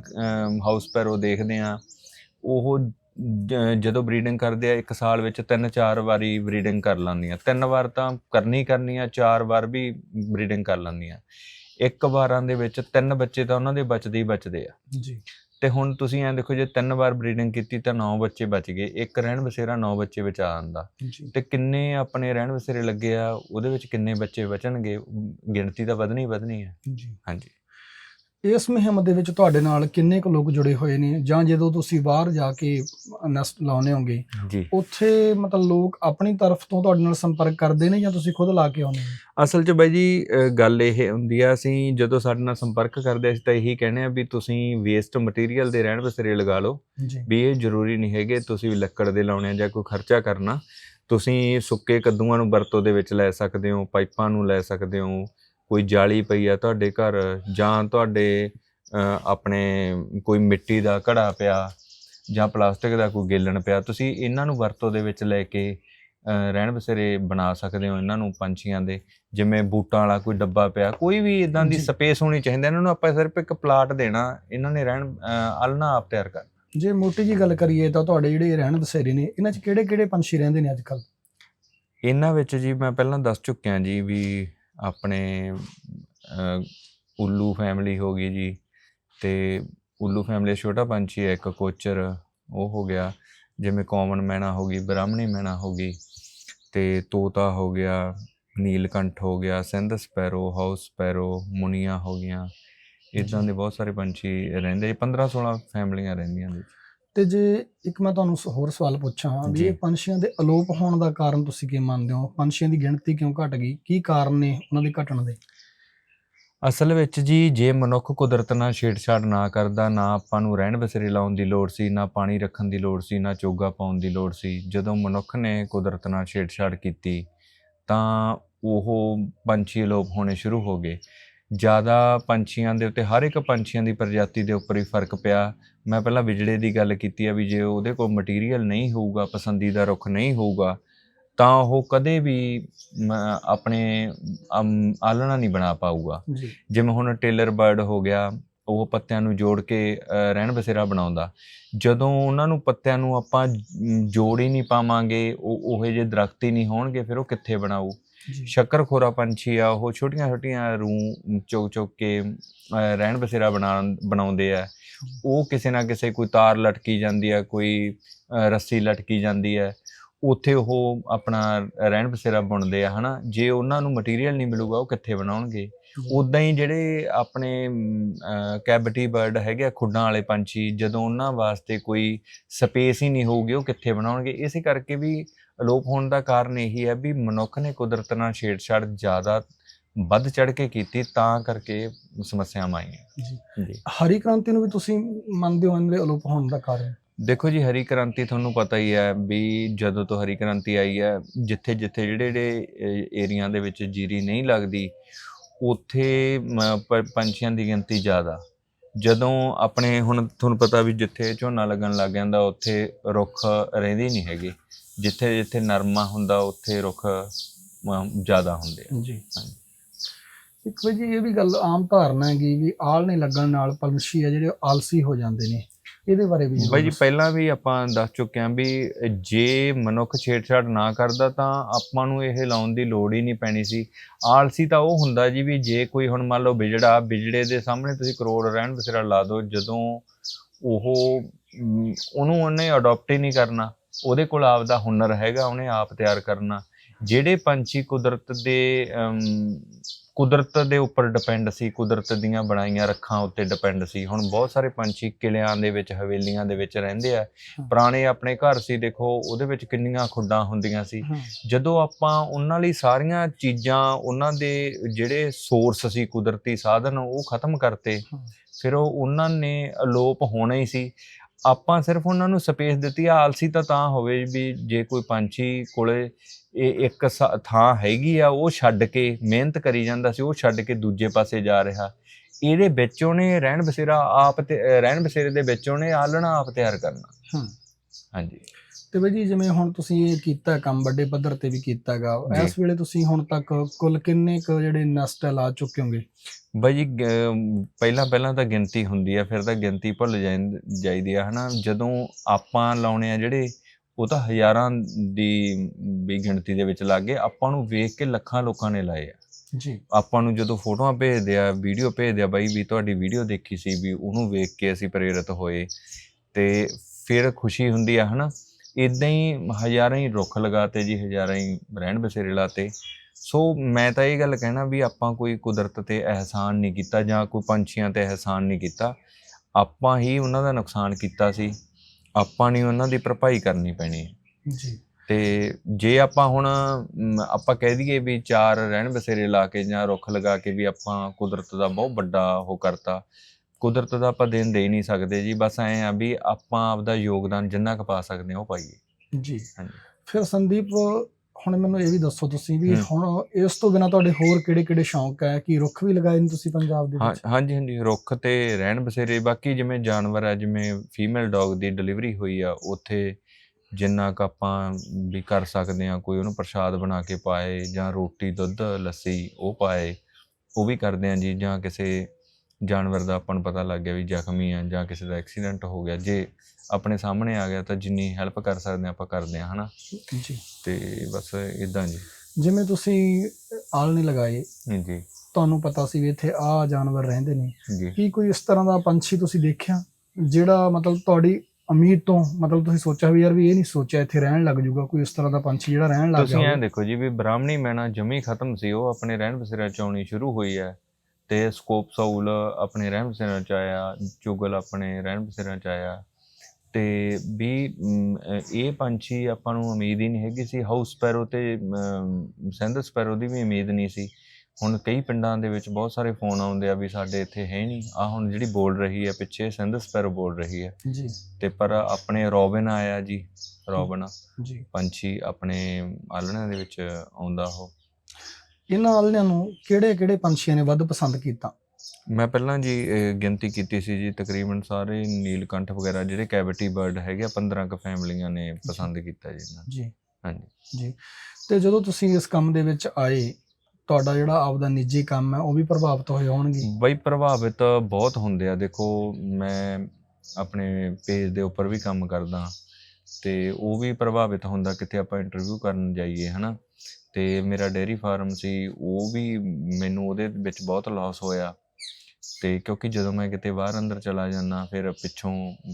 ਹਾਊਸ ਸਪੈਰੋ ਦੇਖਦੇ ਆ ਉਹ ਜਦੋਂ ਬਰੀਡਿੰਗ ਕਰਦੇ ਆ ਇੱਕ ਸਾਲ ਵਿੱਚ ਤਿੰਨ ਚਾਰ ਵਾਰੀ ਬਰੀਡਿੰਗ ਕਰ ਲੈਂਦੀਆਂ। ਤਿੰਨ ਵਾਰ ਤਾਂ ਕਰਨੀ ਕਰਨੀ ਆ ਚਾਰ ਵਾਰ ਵੀ ਬਰੀਡਿੰਗ ਕਰ ਲੈਂਦੀਆਂ। ਇੱਕ ਵਾਰਾਂ ਦੇ ਵਿੱਚ ਤਿੰਨ ਬੱਚੇ ਤਾਂ ਉਹਨਾਂ ਦੇ ਬਚਦੇ ਹੀ ਬਚਦੇ ਆ। ਜੀ। ਤੇ ਹੁਣ ਤੁਸੀਂ ਐਂ ਦੇਖੋ ਜੇ ਤਿੰਨ ਵਾਰ ਬਰੀਡਿੰਗ ਕੀਤੀ ਤਾਂ 9 ਬੱਚੇ ਬਚ ਗਏ। ਇੱਕ ਰਹਿਣ ਬਸੇਰਾ 9 ਬੱਚੇ ਬਚਾ ਆਂਦਾ ਤੇ ਕਿੰਨੇ ਆਪਣੇ ਰਹਿਣ ਬਸੇਰੇ ਲੱਗੇ ਆ ਉਹਦੇ ਵਿੱਚ ਕਿੰਨੇ ਬੱਚੇ ਬਚਣਗੇ? ਗਿਣਤੀ ਤਾਂ ਵਧਣੀ ਵਧਣੀ ਹੈ ਜੀ। ਹਾਂਜੀ। ਇਸ ਮੁਹਿੰਮ ਦੇ ਵਿੱਚ ਤੁਹਾਡੇ ਨਾਲ ਕਿੰਨੇ ਕੁ ਲੋਕ ਜੁੜੇ ਹੋਏ ਨੇ? ਜਾਂ ਜਦੋਂ ਤੁਸੀਂ ਬਾਹਰ ਜਾ ਕੇ ਨੈਸਟ ਲਾਉਨੇ ਹੋਗੇ ਉੱਥੇ ਮਤਲਬ ਲੋਕ ਆਪਣੀ ਤਰਫ ਤੋਂ ਤੁਹਾਡੇ ਨਾਲ ਸੰਪਰਕ ਕਰਦੇ ਨੇ ਜਾਂ ਤੁਸੀਂ ਖੁਦ ਲਾ ਕੇ ਆਉਂਦੇ ਹੋ? ਅਸਲ 'ਚ ਬਾਈ ਜੀ ਗੱਲ ਇਹ ਹੁੰਦੀ ਆ ਅਸੀਂ ਜਦੋਂ ਸਾਡੇ ਨਾਲ ਸੰਪਰਕ ਕਰਦੇ ਅਸੀਂ ਤਾਂ ਇਹੀ ਕਹਿੰਦੇ ਆ ਵੀ ਤੁਸੀਂ ਵੇਸਟ ਮਟੀਰੀਅਲ ਦੇ ਰਹਿਣ ਬਸੇਰੇ ਲਗਾ ਲਓ। ਵੀ ਇਹ ਜ਼ਰੂਰੀ ਨਹੀਂ ਹੈਗੇ ਤੁਸੀਂ ਲੱਕੜ ਦੇ ਲਾਉਣੇ ਜਾਂ ਕੋਈ ਖਰਚਾ ਕਰਨਾ। ਤੁਸੀਂ ਸੁੱਕੇ ਕੱਦੂਆਂ ਨੂੰ ਵਰਤੋਂ ਦੇ ਵਿੱਚ ਲੈ ਸਕਦੇ ਹੋ ਪਾਈਪਾਂ ਨੂੰ ਲੈ ਸਕਦੇ ਹੋ ਕੋਈ ਜਾਲੀ ਪਈ ਆ ਤੁਹਾਡੇ ਘਰ ਜਾਂ ਤੁਹਾਡੇ ਆਪਣੇ ਕੋਈ ਮਿੱਟੀ ਦਾ ਘੜਾ ਪਿਆ ਜਾਂ ਪਲਾਸਟਿਕ ਦਾ ਕੋਈ ਗੇਲਣ ਪਿਆ ਤੁਸੀਂ ਇਹਨਾਂ ਨੂੰ ਵਰਤੋਂ ਦੇ ਵਿੱਚ ਲੈ ਕੇ ਰਹਿਣ ਬਸੇਰੇ ਬਣਾ ਸਕਦੇ ਹੋ ਇਹਨਾਂ ਨੂੰ ਪੰਛੀਆਂ ਦੇ ਜਿਵੇਂ ਬੂਟਾਂ ਵਾਲਾ ਕੋਈ ਡੱਬਾ ਪਿਆ ਕੋਈ ਵੀ ਇਦਾਂ ਦੀ। ਸਪੇਸ ਹੋਣੀ ਚਾਹੀਦੀ ਇਹਨਾਂ ਨੂੰ ਆਪਾਂ ਸਿਰਫ ਇੱਕ ਪਲਾਟ ਦੇਣਾ ਇਹਨਾਂ ਨੇ ਰਹਿਣ ਆਲਣਾ ਆਪ ਤਿਆਰ ਕਰ ਜੇ ਮੋਟੀ ਜੀ ਗੱਲ ਕਰੀਏ ਤਾਂ ਤੁਹਾਡੇ ਜਿਹੜੇ ਰਹਿਣ ਬਸੇਰੇ ਨੇ ਇਹਨਾਂ 'ਚ ਕਿਹੜੇ ਕਿਹੜੇ ਪੰਛੀ ਰਹਿੰਦੇ ਨੇ ਅੱਜ ਕੱਲ ਇਹਨਾਂ ਵਿੱਚ ਜੀ ਮੈਂ ਪਹਿਲਾਂ ਦੱਸ ਚੁੱਕਿਆ ਜੀ ਵੀ ਆਪਣੇ ਉੱਲੂ ਫੈਮਿਲੀ ਹੋ ਗਈ ਜੀ ਤੇ ਉੱਲੂ ਫੈਮਿਲੀ ਛੋਟਾ ਪੰਛੀ ਹੈ ਇੱਕ ਕੋਚਰ, ਉਹ ਹੋ ਗਿਆ, ਜਿਵੇਂ ਕਾਮਨ ਮੈਨਾ ਹੋ ਗਈ, ਬ੍ਰਾਹਮਣੀ ਮੈਨਾ ਹੋ ਗਈ ਤੇ ਤੋਤਾ ਹੋ ਗਿਆ, ਨੀਲਕੰਠ ਹੋ ਗਿਆ, ਸਿੰਧ ਸਪੈਰੋ, ਹਾਊਸ ਸਪੈਰੋ, ਮੁਨੀਆਂ ਹੋ ਗਈਆਂ, ਇਦਾਂ ਦੇ ਬਹੁਤ ਸਾਰੇ ਪੰਛੀ ਰਹਿੰਦੇ 15 16 ਫੈਮਲੀਆਂ ਰਹਿੰਦੀਆਂ ਨੇ ਤੇ ਜੇ ਇੱਕ ਮੈਂ ਤੁਹਾਨੂੰ ਹੋਰ ਸਵਾਲ ਪੁੱਛਾਂ ਵੀ। ਇਹ ਪੰਛੀਆਂ ਦੇ ਅਲੋਪ ਹੋਣ ਦਾ ਕਾਰਨ ਤੁਸੀਂ ਕੀ ਮੰਨਦੇ ਹੋ? ਪੰਛੀਆਂ ਦੀ ਗਿਣਤੀ ਕਿਉਂ ਘਟ ਗਈ? ਕੀ ਕਾਰਨ ਨੇ ਉਹਨਾਂ ਦੇ ਘਟਣ ਦੇ? ਅਸਲ ਵਿੱਚ ਜੀ ਜੇ ਮਨੁੱਖ ਕੁਦਰਤ ਨਾਲ ਛੇੜਛਾੜ ਨਾ ਕਰਦਾ ਨਾ ਆਪਾਂ ਨੂੰ ਰਹਿਣ ਬਸੇਰੇ ਲਾਉਣ ਦੀ ਲੋੜ ਸੀ ਨਾ ਪਾਣੀ ਰੱਖਣ ਦੀ ਲੋੜ ਸੀ ਨਾ ਚੋਗਾ ਪਾਉਣ ਦੀ ਲੋੜ ਸੀ ਜਦੋਂ ਮਨੁੱਖ ਨੇ ਕੁਦਰਤ ਨਾਲ ਛੇੜਛਾੜ ਕੀਤੀ ਤਾਂ ਉਹ ਪੰਛੀ ਅਲੋਪ ਹੋਣੇ ਸ਼ੁਰੂ ਹੋ ਗਏ। ਜ਼ਿਆਦਾ ਪੰਛੀਆਂ ਦੇ ਉੱਤੇ ਹਰ ਇੱਕ ਪੰਛੀਆਂ ਦੀ ਪ੍ਰਜਾਤੀ ਦੇ ਉੱਪਰ ਹੀ ਫ਼ਰਕ ਪਿਆ। ਮੈਂ ਪਹਿਲਾਂ ਵਿਜੜੇ ਦੀ ਗੱਲ ਕੀਤੀ ਆ ਵੀ ਜੇ ਉਹਦੇ ਕੋਲ ਮਟੀਰੀਅਲ ਨਹੀਂ ਹੋਊਗਾ ਪਸੰਦੀਦਾ ਰੁੱਖ ਨਹੀਂ ਹੋਊਗਾ ਤਾਂ ਉਹ ਕਦੇ ਵੀ ਆਪਣੇ ਆਲਣਾ ਨਹੀਂ ਬਣਾ ਪਾਊਗਾ। ਜੀ। ਜਿਵੇਂ ਹੁਣ ਟੇਲਰ ਬਰਡ ਹੋ ਗਿਆ ਉਹ ਪੱਤਿਆਂ ਨੂੰ ਜੋੜ ਕੇ ਰਹਿਣ ਬਸੇਰਾ ਬਣਾਉਂਦਾ। ਜਦੋਂ ਉਹਨਾਂ ਨੂੰ ਪੱਤਿਆਂ ਨੂੰ ਆਪਾਂ ਜੋੜ ਹੀ ਨਹੀਂ ਪਾਵਾਂਗੇ ਉਹ ਉਹੇ ਜਿਹੇ ਦਰਖਤ ਹੀ ਨਹੀਂ ਹੋਣਗੇ ਫਿਰ ਉਹ ਕਿੱਥੇ ਬਣਾਊ? ਜੀ ਸ਼ੱਕਰਖੋਰਾ ਪੰਛੀ ਆ ਉਹ ਛੋਟੀਆਂ ਛੋਟੀਆਂ ਰੂ ਚੁੱਕ ਚੁੱਕ ਕੇ ਰਹਿਣ ਬਸੇਰਾ ਬਣਾ ਬਣਾਉਂਦੇ ਆ। ਉਹ ਕਿਸੇ ਨਾ ਕਿਸੇ ਕੋਈ ਤਾਰ ਲਟਕੀ ਜਾਂਦੀ ਆ ਕੋਈ ਰੱਸੀ ਲਟਕੀ ਜਾਂਦੀ ਹੈ ਉੱਥੇ ਉਹ ਆਪਣਾ ਰਹਿਣ ਬਸੇਰਾ ਬੁਣਦੇ ਆ ਹਨਾ? ਜੇ ਉਹਨਾਂ ਨੂੰ ਮਟੀਰੀਅਲ ਨਹੀਂ ਮਿਲੂਗਾ ਉਹ ਕਿੱਥੇ ਬਣਾਉਣਗੇ? ਉਦਾਂ ਹੀ ਜਿਹੜੇ ਆਪਣੇ ਕੈਵਿਟੀ ਬਰਡ ਹੈਗੇ ਆ ਖੁੱਡਾਂ ਵਾਲੇ ਪੰਛੀ ਜਦੋਂ ਉਹਨਾਂ ਵਾਸਤੇ ਕੋਈ ਸਪੇਸ ਹੀ ਨਹੀਂ ਹੋਊਗੀ ਉਹ ਕਿੱਥੇ ਬਣਾਉਣਗੇ? ਇਸੇ ਕਰਕੇ ਵੀ ਅਲੋਪ ਹੋਣ ਦਾ ਕਾਰਨ ਇਹੀ ਹੈ ਵੀ ਮਨੁੱਖ ਨੇ ਕੁਦਰਤ ਨਾਲ ਛੇੜਛਾੜ ਜ਼ਿਆਦਾ ਵੱਧ ਚੜ ਕੇ ਕੀਤੀ ਤਾਂ ਕਰਕੇ ਸਮੱਸਿਆਵਾਂ ਆਈਆਂ। ਜੀ। ਹਰੀ ਕ੍ਰਾਂਤੀ ਨੂੰ ਵੀ ਤੁਸੀਂ ਮੰਨਦੇ ਹੋ ਇਹਨਾਂ ਦੇ ਅਲੋਪ ਹੋਣ ਦਾ ਕਾਰਨ? ਦੇਖੋ ਜੀ ਹਰੀ ਕ੍ਰਾਂਤੀ ਤੁਹਾਨੂੰ ਪਤਾ ਹੀ ਹੈ ਵੀ ਜਦੋਂ ਤੋਂ ਹਰੀ ਕ੍ਰਾਂਤੀ ਆਈ ਹੈ ਜਿੱਥੇ ਜਿੱਥੇ ਜਿਹੜੇ ਜਿਹੜੇ ਏਰੀਆ ਦੇ ਵਿੱਚ ਜੀਰੀ ਨਹੀਂ ਲੱਗਦੀ ਉੱਥੇ ਪੰਛੀਆਂ ਦੀ ਗਿਣਤੀ ਜ਼ਿਆਦਾ। ਜਦੋਂ ਆਪਣੇ ਹੁਣ ਤੁਹਾਨੂੰ ਪਤਾ ਵੀ ਜਿੱਥੇ ਝੋਨਾ ਲੱਗਣ ਲੱਗ ਜਾਂਦਾ ਉੱਥੇ ਰੁੱਖ ਰਹਿੰਦੇ ਨਹੀਂ ਹੈਗੇ। ਜਿੱਥੇ ਜਿੱਥੇ ਨਰਮਾ ਹੁੰਦਾ ਉੱਥੇ ਰੁੱਖ ਜ਼ਿਆਦਾ ਹੁੰਦੇ ਆ। ਜੀ। ਇੱਕ ਵਜੇ ਇਹ ਵੀ ਗੱਲ ਆਮ ਧਾਰਨਾ ਹੈਗੀ ਵੀ ਆਲ ਨਹੀਂ ਲੱਗਣ ਨਾਲ ਪੰਛੀ ਆ ਜਿਹੜੇ ਆਲਸੀ ਹੋ ਜਾਂਦੇ ਨੇ। ਇਹਦੇ ਬਾਰੇ ਵੀ ਬਾਈ ਜੀ। ਪਹਿਲਾਂ ਵੀ ਆਪਾਂ ਦੱਸ ਚੁੱਕੇ ਹਾਂ ਵੀ ਜੇ ਮਨੁੱਖ ਛੇੜਛਾੜ ਨਾ ਕਰਦਾ ਤਾਂ ਆਪਾਂ ਨੂੰ ਇਹ ਲਾਉਣ ਦੀ ਲੋੜ ਹੀ ਨਹੀਂ ਪੈਣੀ ਸੀ। ਆਲਸੀ ਤਾਂ ਉਹ ਹੁੰਦਾ ਜੀ ਵੀ ਜੇ ਕੋਈ ਹੁਣ ਮੰਨ ਲਓ ਵਿਜੜਾ ਵਿਜੜੇ ਦੇ ਸਾਹਮਣੇ ਤੁਸੀਂ ਕਰੋੜ ਰਹਿਣ ਬਸੇਰਾ ਲਾ ਦਿਓ ਜਦੋਂ ਉਹ ਉਹਨੂੰ ਉਹਨੇ ਅਡਾਪਟ ਹੀ ਨਹੀਂ ਕਰਨਾ। ਉਹਦੇ ਕੋਲ ਆਪਦਾ ਹੁਨਰ ਹੈਗਾ ਉਹਨੇ ਆਪ ਤਿਆਰ ਕਰਨਾ। ਜਿਹੜੇ ਪੰਛੀ ਕੁਦਰਤ ਦੇ ਕੁਦਰਤ ਦੇ ਉੱਪਰ ਡਿਪੈਂਡ ਸੀ ਕੁਦਰਤ ਦੀਆਂ ਬਣਾਈਆਂ ਰੱਖਾਂ ਉੱਤੇ ਡਿਪੈਂਡ ਸੀ। ਹੁਣ ਬਹੁਤ ਸਾਰੇ ਪੰਛੀ ਕਿਲਿਆਂ ਦੇ ਵਿੱਚ ਹਵੇਲੀਆਂ ਦੇ ਵਿੱਚ ਰਹਿੰਦੇ ਆ। ਪੁਰਾਣੇ ਆਪਣੇ ਘਰ ਸੀ ਦੇਖੋ ਉਹਦੇ ਵਿੱਚ ਕਿੰਨੀਆਂ ਖੁੱਡਾਂ ਹੁੰਦੀਆਂ ਸੀ। ਜਦੋਂ ਆਪਾਂ ਉਹਨਾਂ ਲਈ ਸਾਰੀਆਂ ਚੀਜ਼ਾਂ ਉਹਨਾਂ ਦੇ ਜਿਹੜੇ ਸੋਰਸ ਸੀ ਕੁਦਰਤੀ ਸਾਧਨ ਉਹ ਖਤਮ ਕਰਤੇ। ਫਿਰ ਉਹ ਉਹਨਾਂ ਨੇ ਅਲੋਪ ਹੋਣਾ ਹੀ ਸੀ। ਆਪਾਂ ਸਿਰਫ ਉਹਨਾਂ ਨੂੰ ਸਪੇਸ ਦਿੱਤੀ ਆ ਆਲਸੀ ਤਾਂ ਤਾਂ ਹੋਵੇ ਵੀ ਜੇ ਕੋਈ ਪੰਛੀ ਕੋਲੇ ਇਹ ਇੱਕ ਥਾਂ ਹੈਗੀ ਆ ਉਹ ਛੱਡ ਕੇ ਮਿਹਨਤ ਕਰੀ ਜਾਂਦਾ ਸੀ ਉਹ ਛੱਡ ਕੇ ਦੂਜੇ ਪਾਸੇ ਜਾ ਰਿਹਾ। ਇਹਦੇ ਵਿੱਚ ਉਹਨੇ ਰਹਿਣ ਬਸੇਰਾ ਆਪ ਤੇ ਰਹਿਣ ਬਸੇਰੇ ਦੇ ਵਿੱਚ ਉਹਨੇ ਆਲਣਾ ਆਪ ਤਿਆਰ ਕਰਨਾ। ਹਾਂ। ਹਾਂਜੀ। ਤੇ ਬਈ ਜੀ ਜਿਵੇਂ ਹੁਣ ਤੁਸੀਂ ਇਹ ਕੀਤਾ ਕੰਮ ਵੱਡੇ ਪੱਧਰ ਤੇ ਵੀ ਕੀਤਾ ਹੈਗਾ ਜੀ। ਇਸ ਵੇਲੇ ਤੁਸੀਂ ਹੁਣ ਤੱਕ ਕੁੱਲ ਕਿੰਨੇ ਕੁ ਜਿਹੜੇ ਨਸਟ ਲਾ ਚੁੱਕੇ ਹੋਗੇ? ਬਾਈ ਜੀ ਪਹਿਲਾਂ ਪਹਿਲਾਂ ਤਾਂ ਗਿਣਤੀ ਹੁੰਦੀ ਆ ਫਿਰ ਤਾਂ ਗਿਣਤੀ ਭੁੱਲ ਜਾਈਂ- ਜਾਈਦੀ ਆ ਹਨਾ? ਜਦੋਂ ਆਪਾਂ ਲਾਉਣੇ ਆ ਜਿਹੜੇ ਉਹ ਤਾਂ ਹਜ਼ਾਰਾਂ ਦੀ ਵੀ ਗਿਣਤੀ ਦੇ ਵਿੱਚ ਲੱਗ ਗਏ ਆਪਾਂ ਨੂੰ ਵੇਖ ਕੇ ਲੱਖਾਂ ਲੋਕਾਂ ਨੇ ਲਾਏ ਆ। ਜੀ। ਆਪਾਂ ਨੂੰ ਜਦੋਂ ਫੋਟੋਆਂ ਭੇਜਦੇ ਆ ਵੀਡੀਓ ਭੇਜਦੇ ਆ ਬਾਈ ਵੀ ਤੁਹਾਡੀ ਵੀਡੀਓ ਦੇਖੀ ਸੀ ਵੀ ਉਹਨੂੰ ਵੇਖ ਕੇ ਅਸੀਂ ਪ੍ਰੇਰਿਤ ਹੋਏ ਤੇ ਫਿਰ ਖੁਸ਼ੀ ਹੁੰਦੀ ਆ ਹਨਾ? ਇਦਾਂ ਹੀ ਹਜ਼ਾਰਾਂ ਹੀ ਰੁੱਖ ਲਗਾਤੇ ਜੀ ਹਜ਼ਾਰਾਂ ਹੀ ਰਹਿਣ ਬਸੇਰੇ ਲਾਤੇ ਸੋ ਮੈਂ ਤਾਂ ਇਹ ਗੱਲ ਕਹਿਣਾ ਵੀ ਆਪਾਂ ਕੋਈ ਕੁਦਰਤ ਤੇ ਅਹਿਸਾਨ ਨਹੀਂ ਕੀਤਾ ਜਾਂ ਕੋਈ ਪੰਛੀਆਂ ਤੇ ਅਹਿਸਾਨ ਨਹੀਂ ਕੀਤਾ। ਆਪਾਂ ਹੀ ਉਹਨਾਂ ਦਾ ਨੁਕਸਾਨ ਕੀਤਾ ਸੀ। ਆਪਾਂ ਨੇ ਉਹਨਾਂ ਦੀ ਭਰਪਾਈ ਕਰਨੀ ਪੈਣੀ। ਹੈ ਜੀ। ਤੇ ਜੇ ਆਪਾਂ ਹੁਣ ਆਪਾਂ ਕਹਿ ਦਈਏ ਵੀ ਚਾਰ ਰਹਿਣ ਬਸੇਰੇ ਲਾ ਕੇ ਜਾਂ ਰੁੱਖ ਲਗਾ ਕੇ ਵੀ ਆਪਾਂ ਕੁਦਰਤ ਦਾ ਬਹੁਤ ਵੱਡਾ ਉਹ ਕਰਤਾ। ਕੁਦਰਤ ਦਾ ਆਪਾਂ ਦੇਣ ਦੇ ਨਹੀਂ ਸਕਦੇ ਜੀ। ਬਸ ਐਂ ਆ ਵੀ ਆਪਾਂ ਆਪਦਾ ਯੋਗਦਾਨ ਜਿੰਨਾ ਕੁ ਪਾ ਸਕਦੇ ਹਾਂ ਉਹ ਪਾਈਏ। ਜੀ। ਹਾਂਜੀ। ਫਿਰ ਸੰਦੀਪ ਹੁਣ ਮੈਨੂੰ ਇਹ ਵੀ ਦੱਸੋ ਤੁਸੀਂ ਵੀ। ਹੁਣ ਇਸ ਤੋਂ ਬਿਨਾ ਤੁਹਾਡੇ ਹੋਰ ਕਿਹੜੇ ਕਿਹੜੇ ਸ਼ੌਂਕ ਹੈ ਕਿ ਰੁੱਖ ਵੀ ਲਗਾਏ ਨੇ ਤੁਸੀਂ ਪੰਜਾਬ ਦੇ ਹਾਂ ਵਿੱਚ ਹਾਂਜੀ ਹਾਂਜੀ ਰੁੱਖ ਤੇ ਰਹਿਣ ਬਸੇਰੇ ਬਾਕੀ ਜਿਵੇਂ ਜਾਨਵਰ ਆ ਜਿਵੇਂ ਫੀਮੇਲ ਡੌਗ ਦੀ ਡਿਲੀਵਰੀ ਹੋਈ ਆ ਉੱਥੇ ਜਿੰਨਾ ਕੁ ਆਪਾਂ ਵੀ ਕਰ ਸਕਦੇ ਆ ਕੋਈ ਉਹਨੂੰ ਪ੍ਰਸ਼ਾਦ ਬਣਾ ਕੇ ਪਾਏ ਜਾਂ ਰੋਟੀ ਦੁੱਧ ਲੱਸੀ ਉਹ ਪਾਏ ਉਹ ਵੀ ਕਰਦੇ ਆ ਜੀ ਜਾਂ ਕਿਸੇ ਜਾਨਵਰ ਦਾ ਆਪਾਂ ਨੂੰ ਪਤਾ ਲੱਗ ਗਿਆ ਵੀ ਜ਼ਖਮੀ ਆ ਜਾਂ ਕਿਸੇ ਦਾ ਐਕਸੀਡੈਂਟ ਹੋ ਗਿਆ ਜੇ ਆਪਣੇ ਸਾਹਮਣੇ ਆ ਗਿਆ ਤਾਂ ਜਿੰਨੀ ਹੈਲਪ ਕਰ ਸਕਦੇ ਆ ਆਪਾਂ ਕਰਦੇ ਆ ਹਨਾ? ਜੀ। ਤੇ ਬਸ ਇਦਾਂ ਜੀ। ਜਿਵੇਂ ਤੁਸੀਂ ਆਲ ਨਹੀਂ ਲਗਾਏ ਜੀ। ਤੁਹਾਨੂੰ ਪਤਾ ਸੀ ਵੀ ਇੱਥੇ ਆ ਜਾਨਵਰ ਰਹਿੰਦੇ ਨੇ। ਕੀ ਕੋਈ ਇਸ ਤਰ੍ਹਾਂ ਦਾ ਪੰਛੀ ਤੁਸੀਂ ਦੇਖਿਆ? ਜਿਹੜਾ ਮਤਲਬ ਤੁਹਾਡੀ ਉਮੀਦ ਤੋਂ ਮਤਲਬ ਤੁਸੀਂ ਸੋਚਿਆ ਵੀ ਯਾਰ ਵੀ ਇਹ ਨਹੀਂ ਸੋਚਿਆ ਇੱਥੇ ਰਹਿਣ ਲੱਗ ਜਾਊਗਾ ਕੋਈ ਇਸ ਤਰ੍ਹਾਂ ਦਾ ਪੰਛੀ ਜਿਹੜਾ ਰਹਿਣ ਲੱਗ ਤੁਸੀਂ ਗਿਆ ਐਂ ਹੋਵੇ। ਦੇਖੋ ਜੀ ਵੀ ਬ੍ਰਾਹਮਣੀ ਮੈਨਾ ਜਮੀ ਖਤਮ ਸੀ ਉਹ ਆਪਣੇ ਰਹਿਣ ਬਸੇਰਾ ਚ ਆਉਣੀ ਸ਼ੁਰੂ ਹੋਈ ਹੈ। ਤੇ ਸਕੋਪ ਸੌਲ ਆਪਣੇ ਰਹਿਣ ਬਸੇਰਾ ਚ ਆਇਆ ਚੁਗਲ ਆਪਣੇ ਰਹਿਣ ਬਸੇਰਾ ਚ ਆਇਆ। ਤੇ ਵੀ ਇਹ ਪੰਛੀ ਆਪਾਂ ਨੂੰ ਉਮੀਦ ਹੀ ਨਹੀਂ ਹੈਗੀ ਸੀ। ਹਾਊਸ ਸਪੈਰੋ ਤੇ ਸਿੰਧ ਸਪੈਰੋ ਦੀ ਵੀ ਉਮੀਦ ਨਹੀਂ ਸੀ। ਹੁਣ ਕਈ ਪਿੰਡਾਂ ਦੇ ਵਿੱਚ ਬਹੁਤ ਸਾਰੇ ਫੋਨ ਆਉਂਦੇ ਆ ਵੀ ਸਾਡੇ ਇੱਥੇ ਹੈ ਨਹੀਂ। ਆ ਹੁਣ ਜਿਹੜੀ ਬੋਲ ਰਹੀ ਹੈ ਪਿੱਛੇ ਸਿੰਧ ਸਪੈਰੋ ਬੋਲ ਰਹੀ ਹੈ। ਜੀ। ਤੇ ਪਰ ਆਪਣੇ ਰੋਬਿਨ ਆਇਆ ਜੀ ਰੋਬਿਨ ਜੀ। ਪੰਛੀ ਆਪਣੇ ਆਲਣਿਆਂ ਦੇ ਵਿੱਚ ਆਉਂਦਾ ਉਹ। ਇਹਨਾਂ ਆਲਣਿਆਂ ਨੂੰ ਕਿਹੜੇ ਕਿਹੜੇ ਪੰਛੀਆਂ ਨੇ ਵੱਧ ਪਸੰਦ ਕੀਤਾ? ਮੈਂ ਪਹਿਲਾਂ ਜੀ ਗਿਣਤੀ ਕੀਤੀ ਸੀ ਜੀ ਤਕਰੀਬਨ ਸਾਰੇ ਨੀਲਕੰਠ ਵਗੈਰਾ ਜਿਹੜੇ ਕੈਵਿਟੀ ਬਰਡ ਹੈਗੇ ਆ 15 ਕ ਫੈਮਲੀਆਂ ਨੇ ਪਸੰਦ ਕੀਤਾ ਜੀ ਇਹਨਾਂ ਨੂੰ। ਜੀ। ਹਾਂਜੀ। ਜੀ। ਤੇ ਜਦੋਂ ਤੁਸੀਂ ਇਸ ਕੰਮ ਦੇ ਵਿੱਚ ਆਏ ਤੁਹਾਡਾ ਜਿਹੜਾ ਆਪਦਾ ਨਿੱਜੀ ਕੰਮ ਹੈ ਉਹ ਵੀ ਪ੍ਰਭਾਵਿਤ ਹੋਏ ਹੋਣਗੇ? ਬਈ ਪ੍ਰਭਾਵਿਤ ਬਹੁਤ ਹੁੰਦੇ ਆ। ਦੇਖੋ ਮੈਂ ਆਪਣੇ ਪੇਜ ਦੇ ਉੱਪਰ ਵੀ ਕੰਮ ਕਰਦਾ ਤੇ ਉਹ ਵੀ ਪ੍ਰਭਾਵਿਤ ਹੁੰਦਾ ਕਿਤੇ ਆਪਾਂ ਇੰਟਰਵਿਊ ਕਰਨ ਜਾਈਏ ਹਨਾ? ਤੇ ਮੇਰਾ ਡੇਅਰੀ ਫਾਰਮ ਸੀ ਉਹ ਵੀ ਮੈਨੂੰ ਉਹਦੇ ਵਿੱਚ ਬਹੁਤ ਲਾਸ ਹੋਇਆ। ਤੇ ਕਿਉਂਕਿ ਜਦੋਂ ਮੈਂ ਕਿਤੇ ਬਾਹਰ ਅੰਦਰ ਚਲਾ ਜਾਂਦਾ, ਫਿਰ ਪਿੱਛੋਂ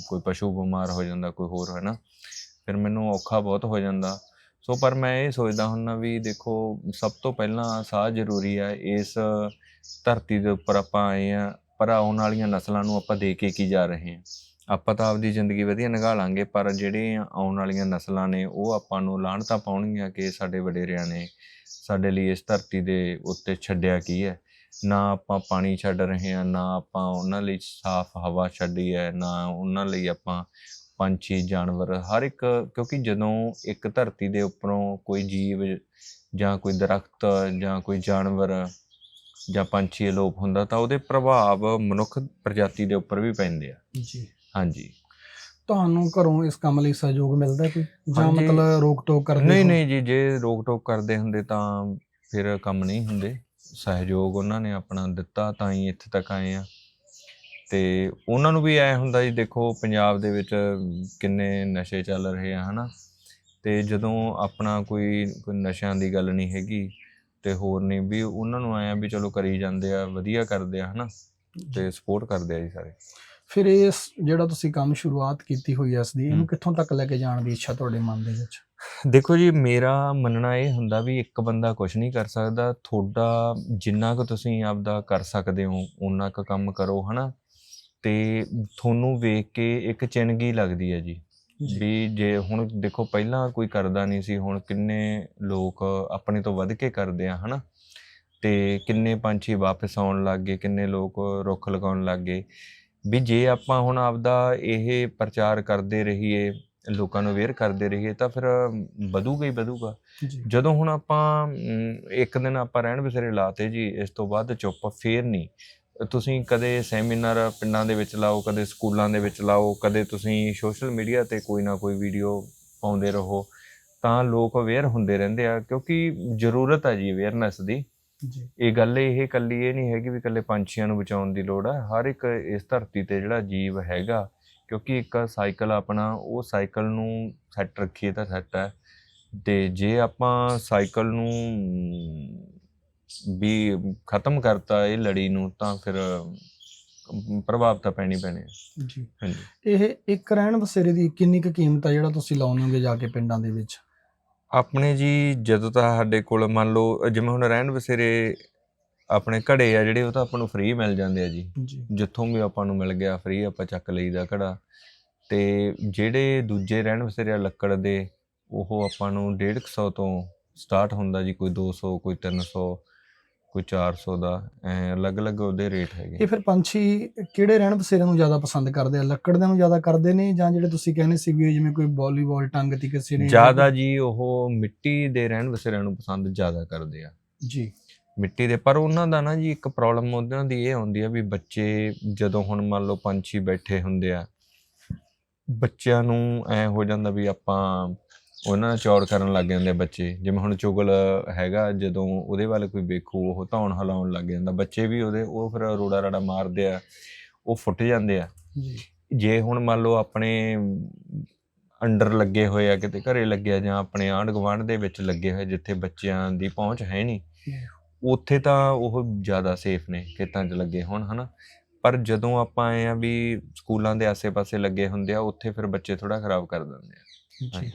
ਕੋਈ ਪਸ਼ੂ ਬਿਮਾਰ ਹੋ ਜਾਂਦਾ, ਕੋਈ ਹੋਰ ਹੈ ਨਾ ਫਿਰ ਮੈਨੂੰ ਔਖਾ ਬਹੁਤ ਹੋ ਜਾਂਦਾ। ਸੋ ਪਰ ਮੈਂ ਇਹ ਸੋਚਦਾ ਹੁੰਦਾ ਵੀ ਦੇਖੋ, ਸਭ ਤੋਂ ਪਹਿਲਾਂ ਸਾਹ ਜ਼ਰੂਰੀ ਹੈ ਇਸ ਧਰਤੀ ਦੇ ਉੱਪਰ ਆਪਾਂ ਆਏ ਆ, ਪਰ ਆਉਣ ਵਾਲੀਆਂ ਨਸਲਾਂ ਨੂੰ ਆਪਾਂ ਦੇ ਕੇ ਕੀ ਜਾ ਰਹੇ ਹਾਂ ਆਪਾਂ ਤਾਂ ਆਪਦੀ ਜ਼ਿੰਦਗੀ ਵਧੀਆ ਨਿਭਾ ਲਾਂਗੇ, ਪਰ ਜਿਹੜੇ ਆਉਣ ਵਾਲੀਆਂ ਨਸਲਾਂ ਨੇ, ਉਹ ਆਪਾਂ ਨੂੰ ਲਾਹਣਤਾਂ ਪਾਉਣਗੀਆਂ ਕਿ ਸਾਡੇ ਵਡੇਰਿਆਂ ਨੇ ਸਾਡੇ ਲਈ ਇਸ ਧਰਤੀ ਦੇ ਉੱਤੇ ਛੱਡਿਆ ਕੀ ਹੈ। ਨਾ ਆਪਾਂ ਪਾਣੀ ਛੱਡ ਰਹੇ ਹਾਂ ਨਾ ਆਪਾਂ ਉਹਨਾਂ ਲਈ ਸਾਫ਼ ਹਵਾ ਛੱਡੀ ਹੈ ਨਾ ਉਹਨਾਂ ਲਈ ਆਪਾਂ ਪੰਛੀ ਜਾਨਵਰ ਹਰ ਇੱਕ ਕਿਉਂਕਿ ਜਦੋਂ ਇੱਕ ਧਰਤੀ ਦੇ ਉੱਪਰੋਂ ਕੋਈ ਜੀਵ ਜਾਂ ਕੋਈ ਦਰਖਤ ਜਾਂ ਕੋਈ ਜਾਨਵਰ ਜਾਂ ਪੰਛੀ ਅਲੋਪ ਹੁੰਦਾ ਤਾਂ ਉਹਦੇ ਪ੍ਰਭਾਵ ਮਨੁੱਖ ਪ੍ਰਜਾਤੀ ਦੇ ਉੱਪਰ ਵੀ ਪੈਂਦੇ ਆ। ਜੀ। ਹਾਂਜੀ। ਤੁਹਾਨੂੰ ਘਰੋਂ ਇਸ ਕੰਮ ਲਈ ਸਹਿਯੋਗ ਮਿਲਦਾ ਕੋਈ? ਜਾਂ। ਮਤਲਬ ਰੋਕ ਟੋਕ ਕਰਦੇ ਨਹੀਂ? ਨਹੀਂ ਜੀ ਜੇ ਰੋਕ ਟੋਕ ਕਰਦੇ ਹੁੰਦੇ ਤਾਂ ਫਿਰ ਕੰਮ ਨਹੀਂ ਹੁੰਦੇ। ਸਹਿਯੋਗ ਉਹਨਾਂ ਨੇ ਆਪਣਾ ਦਿੱਤਾ ਤਾਂ ਹੀ ਇੱਥੇ ਤੱਕ ਆਏ ਆ। ਤੇ ਉਹਨਾਂ ਨੂੰ ਵੀ ਐ ਹੁੰਦਾ ਜੀ ਦੇਖੋ ਪੰਜਾਬ ਦੇ ਵਿੱਚ ਕਿੰਨੇ ਨਸ਼ੇ ਚੱਲ ਰਹੇ ਆ ਹਨਾ। ਤੇ ਜਦੋਂ ਆਪਣਾ ਕੋਈ ਕੋਈ ਨਸ਼ਿਆਂ ਦੀ ਗੱਲ ਨਹੀਂ ਹੈਗੀ ਤੇ ਹੋਰ ਨਹੀਂ ਵੀ ਉਹਨਾਂ ਨੂੰ ਆਇਆ ਵੀ ਚਲੋ ਕਰੀ ਜਾਂਦੇ ਆ ਵਧੀਆ ਕਰਦੇ ਆ ਹਨਾ। ਤੇ ਸਪੋਰਟ ਕਰਦੇ ਆ ਜੀ ਸਾਰੇ। ਫਿਰ ਇਸ ਜਿਹੜਾ ਤੁਸੀਂ ਕੰਮ ਸ਼ੁਰੂਆਤ ਕੀਤੀ ਹੋਈ ਹੈ ਇਸ ਦੀ ਇਹਨੂੰ। ਕਿੱਥੋਂ ਤੱਕ ਲੈ ਕੇ ਜਾਣ ਦੀ ਇੱਛਾ ਤੁਹਾਡੇ ਮਨ ਦੇ ਵਿੱਚ? ਦੇਖੋ ਜੀ ਮੇਰਾ ਮੰਨਣਾ ਇਹ ਹੁੰਦਾ ਵੀ ਇੱਕ ਬੰਦਾ ਕੁਝ ਨਹੀਂ ਕਰ ਸਕਦਾ ਤੁਹਾਡਾ ਜਿੰਨਾ ਕੁ ਤੁਸੀਂ ਆਪਦਾ ਕਰ ਸਕਦੇ ਹੋ ਉਨਾ ਕੁ ਕੰਮ ਕਰੋ ਹਨਾ? ਤੇ ਤੁਹਾਨੂੰ ਵੇਖ ਕੇ ਇੱਕ ਚਿੰਨਗੀ ਲੱਗਦੀ ਹੈ ਜੀ। ਵੀ ਜੇ ਹੁਣ ਦੇਖੋ ਪਹਿਲਾਂ ਕੋਈ ਕਰਦਾ ਨਹੀਂ ਸੀ ਹੁਣ ਕਿੰਨੇ ਲੋਕ ਆਪਣੇ ਤੋਂ ਵੱਧ ਕੇ ਕਰਦੇ ਆ ਹਨਾ? ਤੇ ਕਿੰਨੇ ਪੰਛੀ ਵਾਪਸ ਆਉਣ ਲੱਗ ਗਏ ਕਿੰਨੇ ਲੋਕ ਰੁੱਖ ਲਗਾਉਣ ਲੱਗ ਗਏ। ਵੀ ਜੇ ਆਪਾਂ ਹੁਣ ਆਪਦਾ ਇਹ ਪ੍ਰਚਾਰ ਕਰਦੇ ਰਹੀਏ ਲੋਕਾਂ ਨੂੰ ਅਵੇਅਰ ਕਰਦੇ ਰਹੀਏ ਤਾਂ ਫਿਰ ਵਧੂਗਾ ਹੀ ਵਧੂਗਾ। ਜਦੋਂ ਹੁਣ ਆਪਾਂ ਇੱਕ ਦਿਨ ਆਪਾਂ ਰਹਿਣ ਬਸੇਰੇ ਲਾਤੇ ਜੀ ਇਸ ਤੋਂ ਬਾਅਦ ਚੁੱਪ ਫੇਰ ਨਹੀਂ। ਤੁਸੀਂ ਕਦੇ ਸੈਮੀਨਾਰ ਪਿੰਡਾਂ ਦੇ ਵਿੱਚ ਲਾਓ ਕਦੇ ਸਕੂਲਾਂ ਦੇ ਵਿੱਚ ਲਾਓ ਕਦੇ ਤੁਸੀਂ ਸੋਸ਼ਲ ਮੀਡੀਆ ਤੇ ਕੋਈ ਨਾ ਕੋਈ ਵੀਡੀਓ ਪਾਉਂਦੇ ਰਹੋ ਤਾਂ ਲੋਕ ਅਵੇਅਰ ਹੁੰਦੇ ਰਹਿੰਦੇ ਆ ਕਿਉਂਕਿ ਜ਼ਰੂਰਤ ਹੈ ਜੀ ਅਵੇਅਰਨੈਸ ਦੀ। ਜੀ। ਇਹ ਗੱਲ ਇਹ ਇਕੱਲੀ ਇਹ ਨਹੀਂ ਹੈਗੀ ਵੀ ਇਕੱਲੇ ਪੰਛੀਆਂ ਨੂੰ ਬਚਾਉਣ ਦੀ ਲੋੜ ਹੈ ਹਰ ਇੱਕ ਇਸ ਧਰਤੀ ਤੇ ਜਿਹੜਾ ਜੀਵ ਹੈਗਾ ਕਿਉਂਕਿ ਇੱਕ ਸਾਈਕਲ ਆਪਣਾ ਉਹ ਸਾਈਕਲ ਨੂੰ ਸੈੱਟ ਰੱਖੀਏ ਤਾਂ ਸੈੱਟ ਹੈ ਤੇ ਜੇ ਆਪਾਂ ਸਾਈਕਲ ਨੂੰ ਵੀ ਖਤਮ ਕਰਤਾ ਇਹ ਲੜੀ ਨੂੰ ਤਾਂ ਫਿਰ ਪ੍ਰਭਾਵ ਤਾਂ ਪੈਣੀ ਪੈਣੇ ਆ। ਜੀ। ਹਾਂਜੀ। ਇਹ ਇੱਕ ਰਹਿਣ ਬਸੇਰੇ ਦੀ ਕਿੰਨੀ ਕੁ ਕੀਮਤ ਆ ਜਿਹੜਾ ਤੁਸੀਂ ਲਾਉਂਦੇ ਹੋਗੇ ਜਾ ਕੇ ਪਿੰਡਾਂ ਦੇ ਵਿੱਚ? ਆਪਣੇ ਜੀ ਜਦੋਂ ਤਾਂ ਸਾਡੇ ਕੋਲ ਮੰਨ ਲਓ ਜਿਵੇਂ ਹੁਣ ਰਹਿਣ ਬਸੇਰੇ ਆਪਣੇ ਘੜੇ ਆ ਜਿਹੜੇ ਉਹ ਤਾਂ ਆਪਾਂ ਨੂੰ ਫ੍ਰੀ ਮਿਲ ਜਾਂਦੇ ਆ ਜੀ। ਜਿੱਥੋਂ ਵੀ ਆਪਾਂ ਨੂੰ ਮਿਲ ਗਿਆ ਫ੍ਰੀ ਆਪਾਂ ਚੱਕ ਲਈਦਾ ਘੜਾ। ਤੇ ਜਿਹੜੇ ਦੂਜੇ ਰਹਿਣ ਬਸੇਰੇ ਆ ਲੱਕੜ ਦੇ ਉਹ ਆਪਾਂ ਨੂੰ 150 ਤੋਂ ਸਟਾਰਟ ਹੁੰਦਾ ਜੀ ਕੋਈ 200 ਕੋਈ 300 ਕੋਈ 400 ਦਾ ਐ ਅਲੱਗ-ਅਲੱਗ ਉਹਦੇ ਰੇਟ ਹੈਗੇ। ਇਹ ਫਿਰ ਪੰਛੀ ਕਿਹੜੇ ਰਹਿਣ ਬਸੇਰੇ ਨੂੰ ਜ਼ਿਆਦਾ ਪਸੰਦ ਕਰਦੇ ਆ? ਲੱਕੜ ਦੇ ਨੂੰ ਜ਼ਿਆਦਾ ਕਰਦੇ ਨੇ ਜਾਂ ਜਿਹੜੇ ਤੁਸੀਂ ਕਹਿੰਦੇ ਸੀ ਵੀ ਜਿਵੇਂ ਕੋਈ ਵਾਲੀਬਾਲ ਟੰਗ ਤੀ ਕਿਸੇ ਨੇ ਜ਼ਿਆਦਾ ਜੀ ਉਹ ਮਿੱਟੀ ਦੇ ਰਹਿਣ ਬਸੇਰਿਆਂ ਨੂੰ ਪਸੰਦ ਜ਼ਿਆਦਾ ਕਰਦੇ ਆ। ਜੀ। ਮਿੱਟੀ ਦੇ ਪਰ ਉਹਨਾਂ ਦਾ ਨਾ ਜੀ ਇੱਕ ਪ੍ਰੋਬਲਮ ਉਹਨਾਂ ਦੀ ਇਹ ਹੁੰਦੀ ਆ ਵੀ ਬੱਚੇ ਜਦੋਂ ਹੁਣ ਮੰਨ ਲਓ ਪੰਛੀ ਬੈਠੇ ਹੁੰਦੇ ਆ ਬੱਚਿਆਂ ਨੂੰ ਐ ਹੋ ਜਾਂਦਾ ਵੀ ਆਪਾਂ ਉਹਨਾਂ ਨਾਲ ਚੌੜ ਕਰਨ ਲੱਗ ਜਾਂਦੇ ਆ ਬੱਚੇ। ਜਿਵੇਂ ਹੁਣ ਚੁਗਲ ਹੈਗਾ ਜਦੋਂ ਉਹਦੇ ਵੱਲ ਕੋਈ ਵੇਖੂ ਉਹ ਧੌਣ ਹਿਲਾਉਣ ਲੱਗ ਜਾਂਦਾ। ਬੱਚੇ ਵੀ ਉਹਦੇ ਉਹ ਫਿਰ ਰੋੜਾ ਰਾੜਾ ਮਾਰਦੇ ਆ ਉਹ ਫੁੱਟ ਜਾਂਦੇ ਆ। ਜੀ। ਜੇ ਹੁਣ ਮੰਨ ਲਓ ਆਪਣੇ ਅੰਡਰ ਲੱਗੇ ਹੋਏ ਆ ਕਿਤੇ ਘਰੇ ਲੱਗਿਆ ਜਾਂ ਆਪਣੇ ਆਂਢ ਗੁਆਂਢ ਦੇ ਵਿੱਚ ਲੱਗੇ ਹੋਏ ਜਿੱਥੇ ਬੱਚਿਆਂ ਦੀ ਪਹੁੰਚ ਹੈ ਨਹੀਂ ਉੱਥੇ ਤਾਂ ਉਹ ਜ਼ਿਆਦਾ ਸੇਫ ਨੇ ਖੇਤਾਂ 'ਚ ਲੱਗੇ ਹੋਣ ਹਨਾ। ਪਰ ਜਦੋਂ ਆਪਾਂ ਆਏ ਆ ਵੀ ਸਕੂਲਾਂ ਦੇ ਆਸੇ-ਪਾਸੇ ਲੱਗੇ ਹੁੰਦੇ ਆ ਉੱਥੇ ਫਿਰ ਬੱਚੇ ਥੋੜਾ ਖਰਾਬ ਕਰ ਦਿੰਦੇ ਆ। ਜੀ।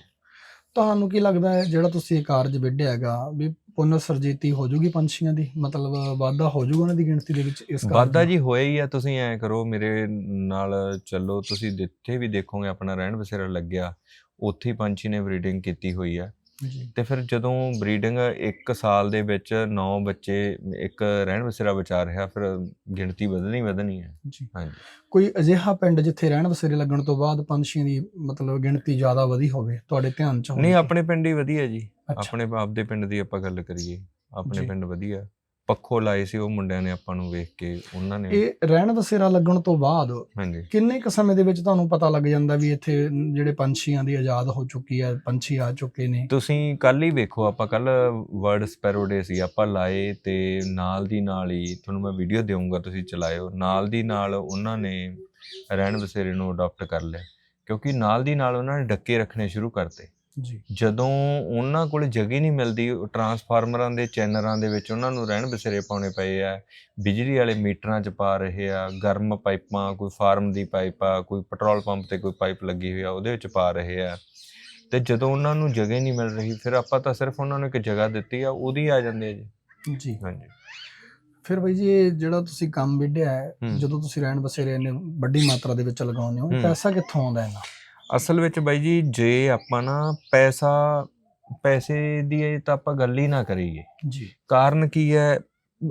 ਤੁਹਾਨੂੰ ਕੀ ਲੱਗਦਾ ਹੈ ਜਿਹੜਾ ਤੁਸੀਂ ਇਹ ਕਾਰਜ ਵਿੱਢਿਆ ਹੈਗਾ ਵੀ ਪੁਨਰ ਸਰਜੀਤੀ ਹੋ ਜੂਗੀ ਪੰਛੀਆਂ ਦੀ ਮਤਲਬ ਵਾਧਾ ਹੋ ਜੂਗਾ ਉਹਨਾਂ ਦੀ ਗਿਣਤੀ ਦੇ ਵਿੱਚ ਇਸ ਕਾਰਜ ਵਾਧਾ? ਜੀ ਹੋਇਆ ਹੀ ਆ ਤੁਸੀਂ ਐ ਕਰੋ ਮੇਰੇ ਨਾਲ ਚੱਲੋ ਤੁਸੀਂ ਜਿੱਥੇ ਵੀ ਦੇਖੋਗੇ ਆਪਣਾ ਰਹਿਣ ਬਸੇਰਾ ਲੱਗਿਆ ਉੱਥੇ ਹੀ ਪੰਛੀ ਨੇ ਬਰੀਡਿੰਗ ਕੀਤੀ ਹੋਈ ਆ ਜੀ ਤੇ ਫਿਰ ਜਦੋਂ ਬਰੀਡਿੰਗ 1 ਸਾਲ ਦੇ ਵਿੱਚ 9 ਬੱਚੇ ਇੱਕ ਰਹਿਣ ਬਸੇਰਾ ਬਚਾ ਰਿਹਾ ਫਿਰ ਗਿਣਤੀ ਵਧਣੀ ਵਧਣੀ ਹੈ। ਜੀ। ਹਾਂਜੀ। ਕੋਈ ਅਜਿਹਾ ਪਿੰਡ ਜਿੱਥੇ ਰਹਿਣ ਵਸੇਰੇ ਲੱਗਣ ਤੋਂ ਬਾਅਦ ਪੰਛੀਆਂ ਦੀ ਮਤਲਬ ਗਿਣਤੀ ਜ਼ਿਆਦਾ ਵਧੀ ਹੋਵੇ ਤੁਹਾਡੇ ਧਿਆਨ ਚ ਨਹੀਂ ਆਪਣੇ ਪਿੰਡ ਹੀ ਵਧੀਆ ਜੀ। ਆਪਣੇ ਆਪ ਦੇ ਪਿੰਡ ਦੀ ਆਪਾਂ ਗੱਲ ਕਰੀਏ। ਆਪਣੇ। ਪਿੰਡ ਵਧੀਆ। ਪੱਖੋ ਲਾਏ ਸੀ ਉਹ ਮੁੰਡਿਆਂ ਨੇ ਆਪਾਂ ਨੂੰ ਵੇਖ ਕੇ ਉਹਨਾਂ ਨੇ ਇਹ ਰਹਿਣ ਵਸੇਰਾ ਲੱਗਣ ਤੋਂ ਬਾਅਦ ਹਾਂਜੀ। ਕਿੰਨੇ ਕੁ ਸਮੇਂ ਦੇ ਵਿੱਚ ਤੁਹਾਨੂੰ ਪਤਾ ਲੱਗ ਜਾਂਦਾ ਵੀ ਇੱਥੇ ਜਿਹੜੇ ਪੰਛੀਆਂ ਦੀ ਆਜ਼ਾਦ ਹੋ ਚੁੱਕੀ ਹੈ ਪੰਛੀ ਆ ਚੁੱਕੇ ਨੇ? ਤੁਸੀਂ ਕੱਲ ਹੀ ਵੇਖੋ ਆਪਾਂ ਕੱਲ ਵਰਡ ਸਪੈਰੋ ਡੇ ਸੀ ਆਪਾਂ ਲਾਏ ਤੇ ਨਾਲ ਦੀ ਨਾਲ ਹੀ ਤੁਹਾਨੂੰ ਮੈਂ ਵੀਡੀਓ ਦੇਵਾਂਗਾ ਤੁਸੀਂ ਚਲਾਇਓ। ਨਾਲ ਦੀ ਨਾਲ ਉਹਨਾਂ ਨੇ ਰਹਿਣ ਬਸੇਰੇ ਨੂੰ ਅਡਾਪਟ ਕਰ ਲਿਆ ਕਿਉਂਕਿ ਨਾਲ ਦੀ ਨਾਲ ਉਹਨਾਂ ਨੇ ਡੱਕੇ ਰੱਖਣੇ ਸ਼ੁਰੂ ਕਰਤੇ। ਜੀ। ਜਦੋਂ ਉਹਨਾਂ ਕੋਲ ਜਗ੍ਹਾ ਨਹੀਂ ਮਿਲਦੀ ਟਰਾਂਸਫਾਰਮਰਾਂ ਦੇ ਚੈਨਰਾਂ ਦੇ ਵਿੱਚ ਉਹਨਾਂ ਨੂੰ ਰਹਿਣ ਬਸੇਰੇ ਪਾਉਣੇ ਪਏ ਆ। ਬਿਜਲੀ ਵਾਲੇ ਮੀਟਰਾਂ 'ਚ ਪਾ ਰਹੇ ਆ ਗਰਮ ਪਾਈਪਾਂ ਕੋਈ ਫਾਰਮ ਦੀ ਪਾਈਪ ਆ ਕੋਈ ਪੈਟਰੋਲ ਪੰਪ ਤੇ ਕੋਈ ਪਾਈਪ ਲੱਗੀ ਹੋਈ ਆ ਉਹਦੇ ਵਿੱਚ ਪਾ ਰਹੇ ਆ। ਤੇ ਜਦੋਂ ਉਹਨਾਂ ਨੂੰ ਜਗ੍ਹਾ ਨਹੀਂ ਮਿਲ ਰਹੀ ਫਿਰ ਆਪਾਂ ਤਾਂ ਸਿਰਫ ਉਹਨਾਂ ਨੂੰ ਇੱਕ ਜਗ੍ਹਾ ਦਿੱਤੀ ਆ ਉਹਦੀ ਆ ਜਾਂਦੇ ਆ ਜੀ। ਜੀ। ਹਾਂਜੀ। ਫਿਰ ਬਾਈ ਜੀ ਇਹ ਜਿਹੜਾ ਤੁਸੀਂ ਕੰਮ ਵਿੱਢਿਆ। ਜਦੋਂ ਤੁਸੀਂ ਰਹਿਣ ਬਸੇਰੇ ਨੇ ਵੱਡੀ ਮਾਤਰਾ ਦੇ ਵਿੱਚ ਲਗਾਉਂਦੇ ਹੂੰ। ਪੈਸਾ ਕਿੱਥੋਂ ਆਉਂਦਾ ਇਹਨਾਂ? ਅਸਲ ਵਿੱਚ ਬਾਈ ਜੀ ਜੇ ਆਪਾਂ ਨਾ ਪੈਸਾ ਪੈਸੇ ਦੀ ਇਹ ਤਾਂ ਆਪਾਂ ਗੱਲ ਹੀ ਨਾ ਕਰੀਏ। ਜੀ। ਕਾਰਨ ਕੀ ਹੈ?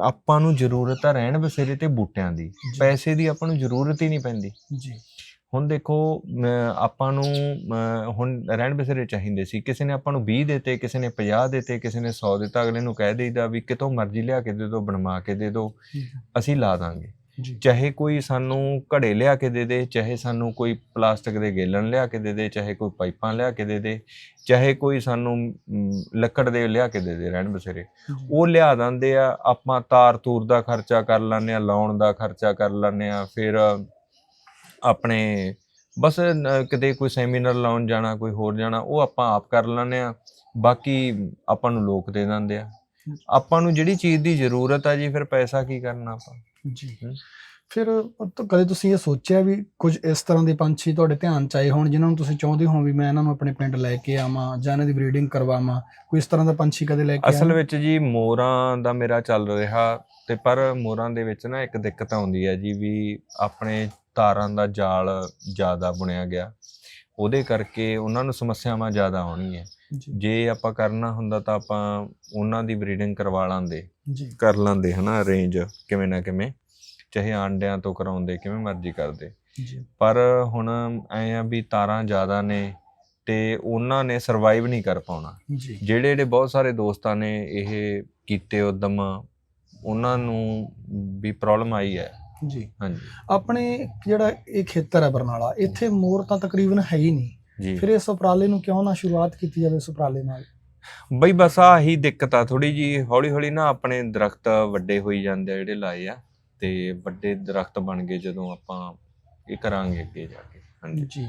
ਆਪਾਂ ਨੂੰ ਜ਼ਰੂਰਤ ਆ ਰਹਿਣ ਬਸੇਰੇ ਤੇ ਬੂਟਿਆਂ ਦੀ। ਪੈਸੇ ਦੀ ਆਪਾਂ ਨੂੰ ਜ਼ਰੂਰਤ ਹੀ ਨਹੀਂ ਪੈਂਦੀ। ਜੀ। ਹੁਣ ਦੇਖੋ ਆਪਾਂ ਨੂੰ ਹੁਣ ਰਹਿਣ ਬਸੇਰੇ ਚਾਹੀਦੇ ਸੀ। ਕਿਸੇ ਨੇ ਆਪਾਂ ਨੂੰ 20 ਦਿੱਤੇ ਕਿਸੇ ਨੇ 50 ਦਿੱਤੇ ਕਿਸੇ ਨੇ 100 ਦਿੱਤਾ ਅਗਲੇ ਨੂੰ ਕਹਿ ਦੇਈਦਾ ਵੀ ਕਿਤੋਂ ਮਰਜ਼ੀ ਲਿਆ ਕੇ ਦੇ ਦਿਓ ਬਣਵਾ ਕੇ ਦੇ ਦਿਓ ਅਸੀਂ ਲਾ ਦਾਂਗੇ। ਚਾਹੇ ਕੋਈ ਸਾਨੂੰ ਘੜੇ ਲਿਆ ਕੇ ਦੇ ਦੇ ਚਾਹੇ ਸਾਨੂੰ ਕੋਈ ਪਲਾਸਟਿਕ ਦੇ ਗੇਲਣ ਲਿਆ ਕੇ ਦੇ ਦੇ ਚਾਹੇ ਕੋਈ ਪਾਈਪਾਂ ਲਿਆ ਕੇ ਦੇ ਦੇ ਚਾਹੇ ਕੋਈ ਸਾਨੂੰ ਲੱਕੜ ਦੇ ਲਿਆ ਕੇ ਦੇ ਦੇ ਰਹਿਣ ਬਸੇਰੇ। ਉਹ ਲਿਆ ਦਿੰਦੇ ਆ ਆਪਾਂ ਤਾਰ ਤੂਰ ਦਾ ਖਰਚਾ ਕਰ ਲੈਂਦੇ ਆ ਲਾਉਣ ਦਾ ਖਰਚਾ ਕਰ ਲੈਂਦੇ ਆ ਫਿਰ ਆਪਣੇ ਬਸ ਕਿਤੇ ਕੋਈ ਸੈਮੀਨਾਰ ਲਾਉਣ ਜਾਣਾ ਕੋਈ ਹੋਰ ਜਾਣਾ ਉਹ ਆਪਾਂ ਆਪ ਕਰ ਲੈਂਦੇ ਆ। ਬਾਕੀ ਆਪਾਂ ਨੂੰ ਲੋਕ ਦੇ ਦਿੰਦੇ ਆ। ਆਪਾਂ ਨੂੰ ਜਿਹੜੀ ਚੀਜ਼ ਦੀ ਜ਼ਰੂਰਤ ਆ ਜੀ ਫਿਰ ਪੈਸਾ ਕੀ ਕਰਨਾ ਆਪਾਂ? ਜੀ। ਫਿਰ ਤਾਂ ਕਦੇ ਤੁਸੀਂ ਇਹ ਸੋਚਿਆ ਵੀ ਕੁਝ ਇਸ ਤਰ੍ਹਾਂ ਦੇ ਪੰਛੀ ਤੁਹਾਡੇ ਧਿਆਨ ਚ ਆਏ ਹੋਣ ਜਿਨ੍ਹਾਂ ਨੂੰ ਤੁਸੀਂ ਚਾਹੁੰਦੇ ਹੋ ਵੀ ਮੈਂ ਇਹਨਾਂ ਨੂੰ ਆਪਣੇ ਪਿੰਡ ਲੈ ਕੇ ਆਵਾਂ ਜਾਂ ਇਹਨਾਂ ਦੀ ਬਰੀਡਿੰਗ ਕਰਵਾਵਾਂ? ਕੋਈ ਇਸ ਤਰ੍ਹਾਂ ਦਾ ਪੰਛੀ ਕਦੇ ਲੈ ਕੇ ਅਸਲ? ਵਿੱਚ ਜੀ ਮੋਰਾਂ ਦਾ ਮੇਰਾ ਚੱਲ ਰਿਹਾ ਤੇ ਪਰ ਮੋਰਾਂ ਦੇ ਵਿੱਚ ਨਾ ਇੱਕ ਦਿੱਕਤ ਆਉਂਦੀ ਹੈ ਜੀ ਵੀ ਆਪਣੇ ਤਾਰਾਂ ਦਾ ਜਾਲ ਜ਼ਿਆਦਾ ਬੁਣਿਆ ਗਿਆ। ਉਹਦੇ ਕਰਕੇ ਉਹਨਾਂ ਨੂੰ ਸਮੱਸਿਆਵਾਂ ਜ਼ਿਆਦਾ ਆਉਣਗੀਆਂ ਜੀ। ਆਪਾਂ ਕਰਨਾ ਹੁੰਦਾ ਤਾਂ ਆਪਾਂ ਉਹਨਾਂ ਦੀ ਬਰੀਡਿੰਗ ਕਰਵਾ ਲਾਂਦੇ ਜੀ। ਕਰ ਲਾਂਦੇ ਹਨਾ ਅਰੇਂਜ ਕਿਵੇਂ ਨਾ ਕਿਵੇਂ ਚਾਹੇ ਆਂਡਿਆਂ ਤੋਂ ਕਰਾਉਂਦੇ ਕਿਵੇਂ ਮਰਜ਼ੀ ਕਰਦੇ। ਜੀ। ਪਰ ਹੁਣ ਐ ਆ ਵੀ ਤਾਰਾਂ ਜ਼ਿਆਦਾ ਨੇ ਤੇ ਉਹਨਾਂ ਨੇ ਸਰਵਾਈਵ ਨਹੀਂ ਕਰ ਪਾਉਣਾ। ਜੀ। ਜਿਹੜੇ ਜਿਹੜੇ ਬਹੁਤ ਸਾਰੇ ਦੋਸਤਾਂ ਨੇ ਇਹ ਕੀਤੇ ਉਦਮ ਉਹਨਾਂ ਨੂੰ ਵੀ ਪ੍ਰੋਬਲਮ ਆਈ ਹੈ। ਜੀ। ਹਾਂਜੀ। ਆਪਣੇ ਜਿਹੜਾ ਇਹ ਖੇਤਰ ਹੈ ਬਰਨਾਲਾ ਇੱਥੇ ਮੋਰ ਤਾਂ ਤਕਰੀਬਨ ਹੈ ਹੀ ਨਹੀਂ। ਜੀ। ਫਿਰ ਇਸ ਉਪਰਾਲੇ ਨੂੰ ਕਿਉਂ ਨਾ ਸ਼ੁਰੂਆਤ ਕੀਤੀ ਜਾਵੇ ਇਸ ਉਪਰਾਲੇ ਨਾਲ? ਬਈ ਬਸ ਆਹੀ ਦਿੱਕਤ ਆ ਥੋੜੀ ਜੀ ਹੌਲੀ ਹੌਲੀ ਨਾ ਆਪਣੇ ਦਰਖਤ ਵੱਡੇ ਹੋਈ ਜਾਂਦੇ ਆ ਜਿਹੜੇ ਲਾਏ ਆ ਤੇ ਵੱਡੇ ਦਰਖਤ ਬਣ ਗਏ ਜਦੋਂ ਆਪਾਂ ਇਹ ਕਰਾਂਗੇ ਅੱਗੇ ਜਾ ਕੇ। ਹਾਂਜੀ। ਜੀ।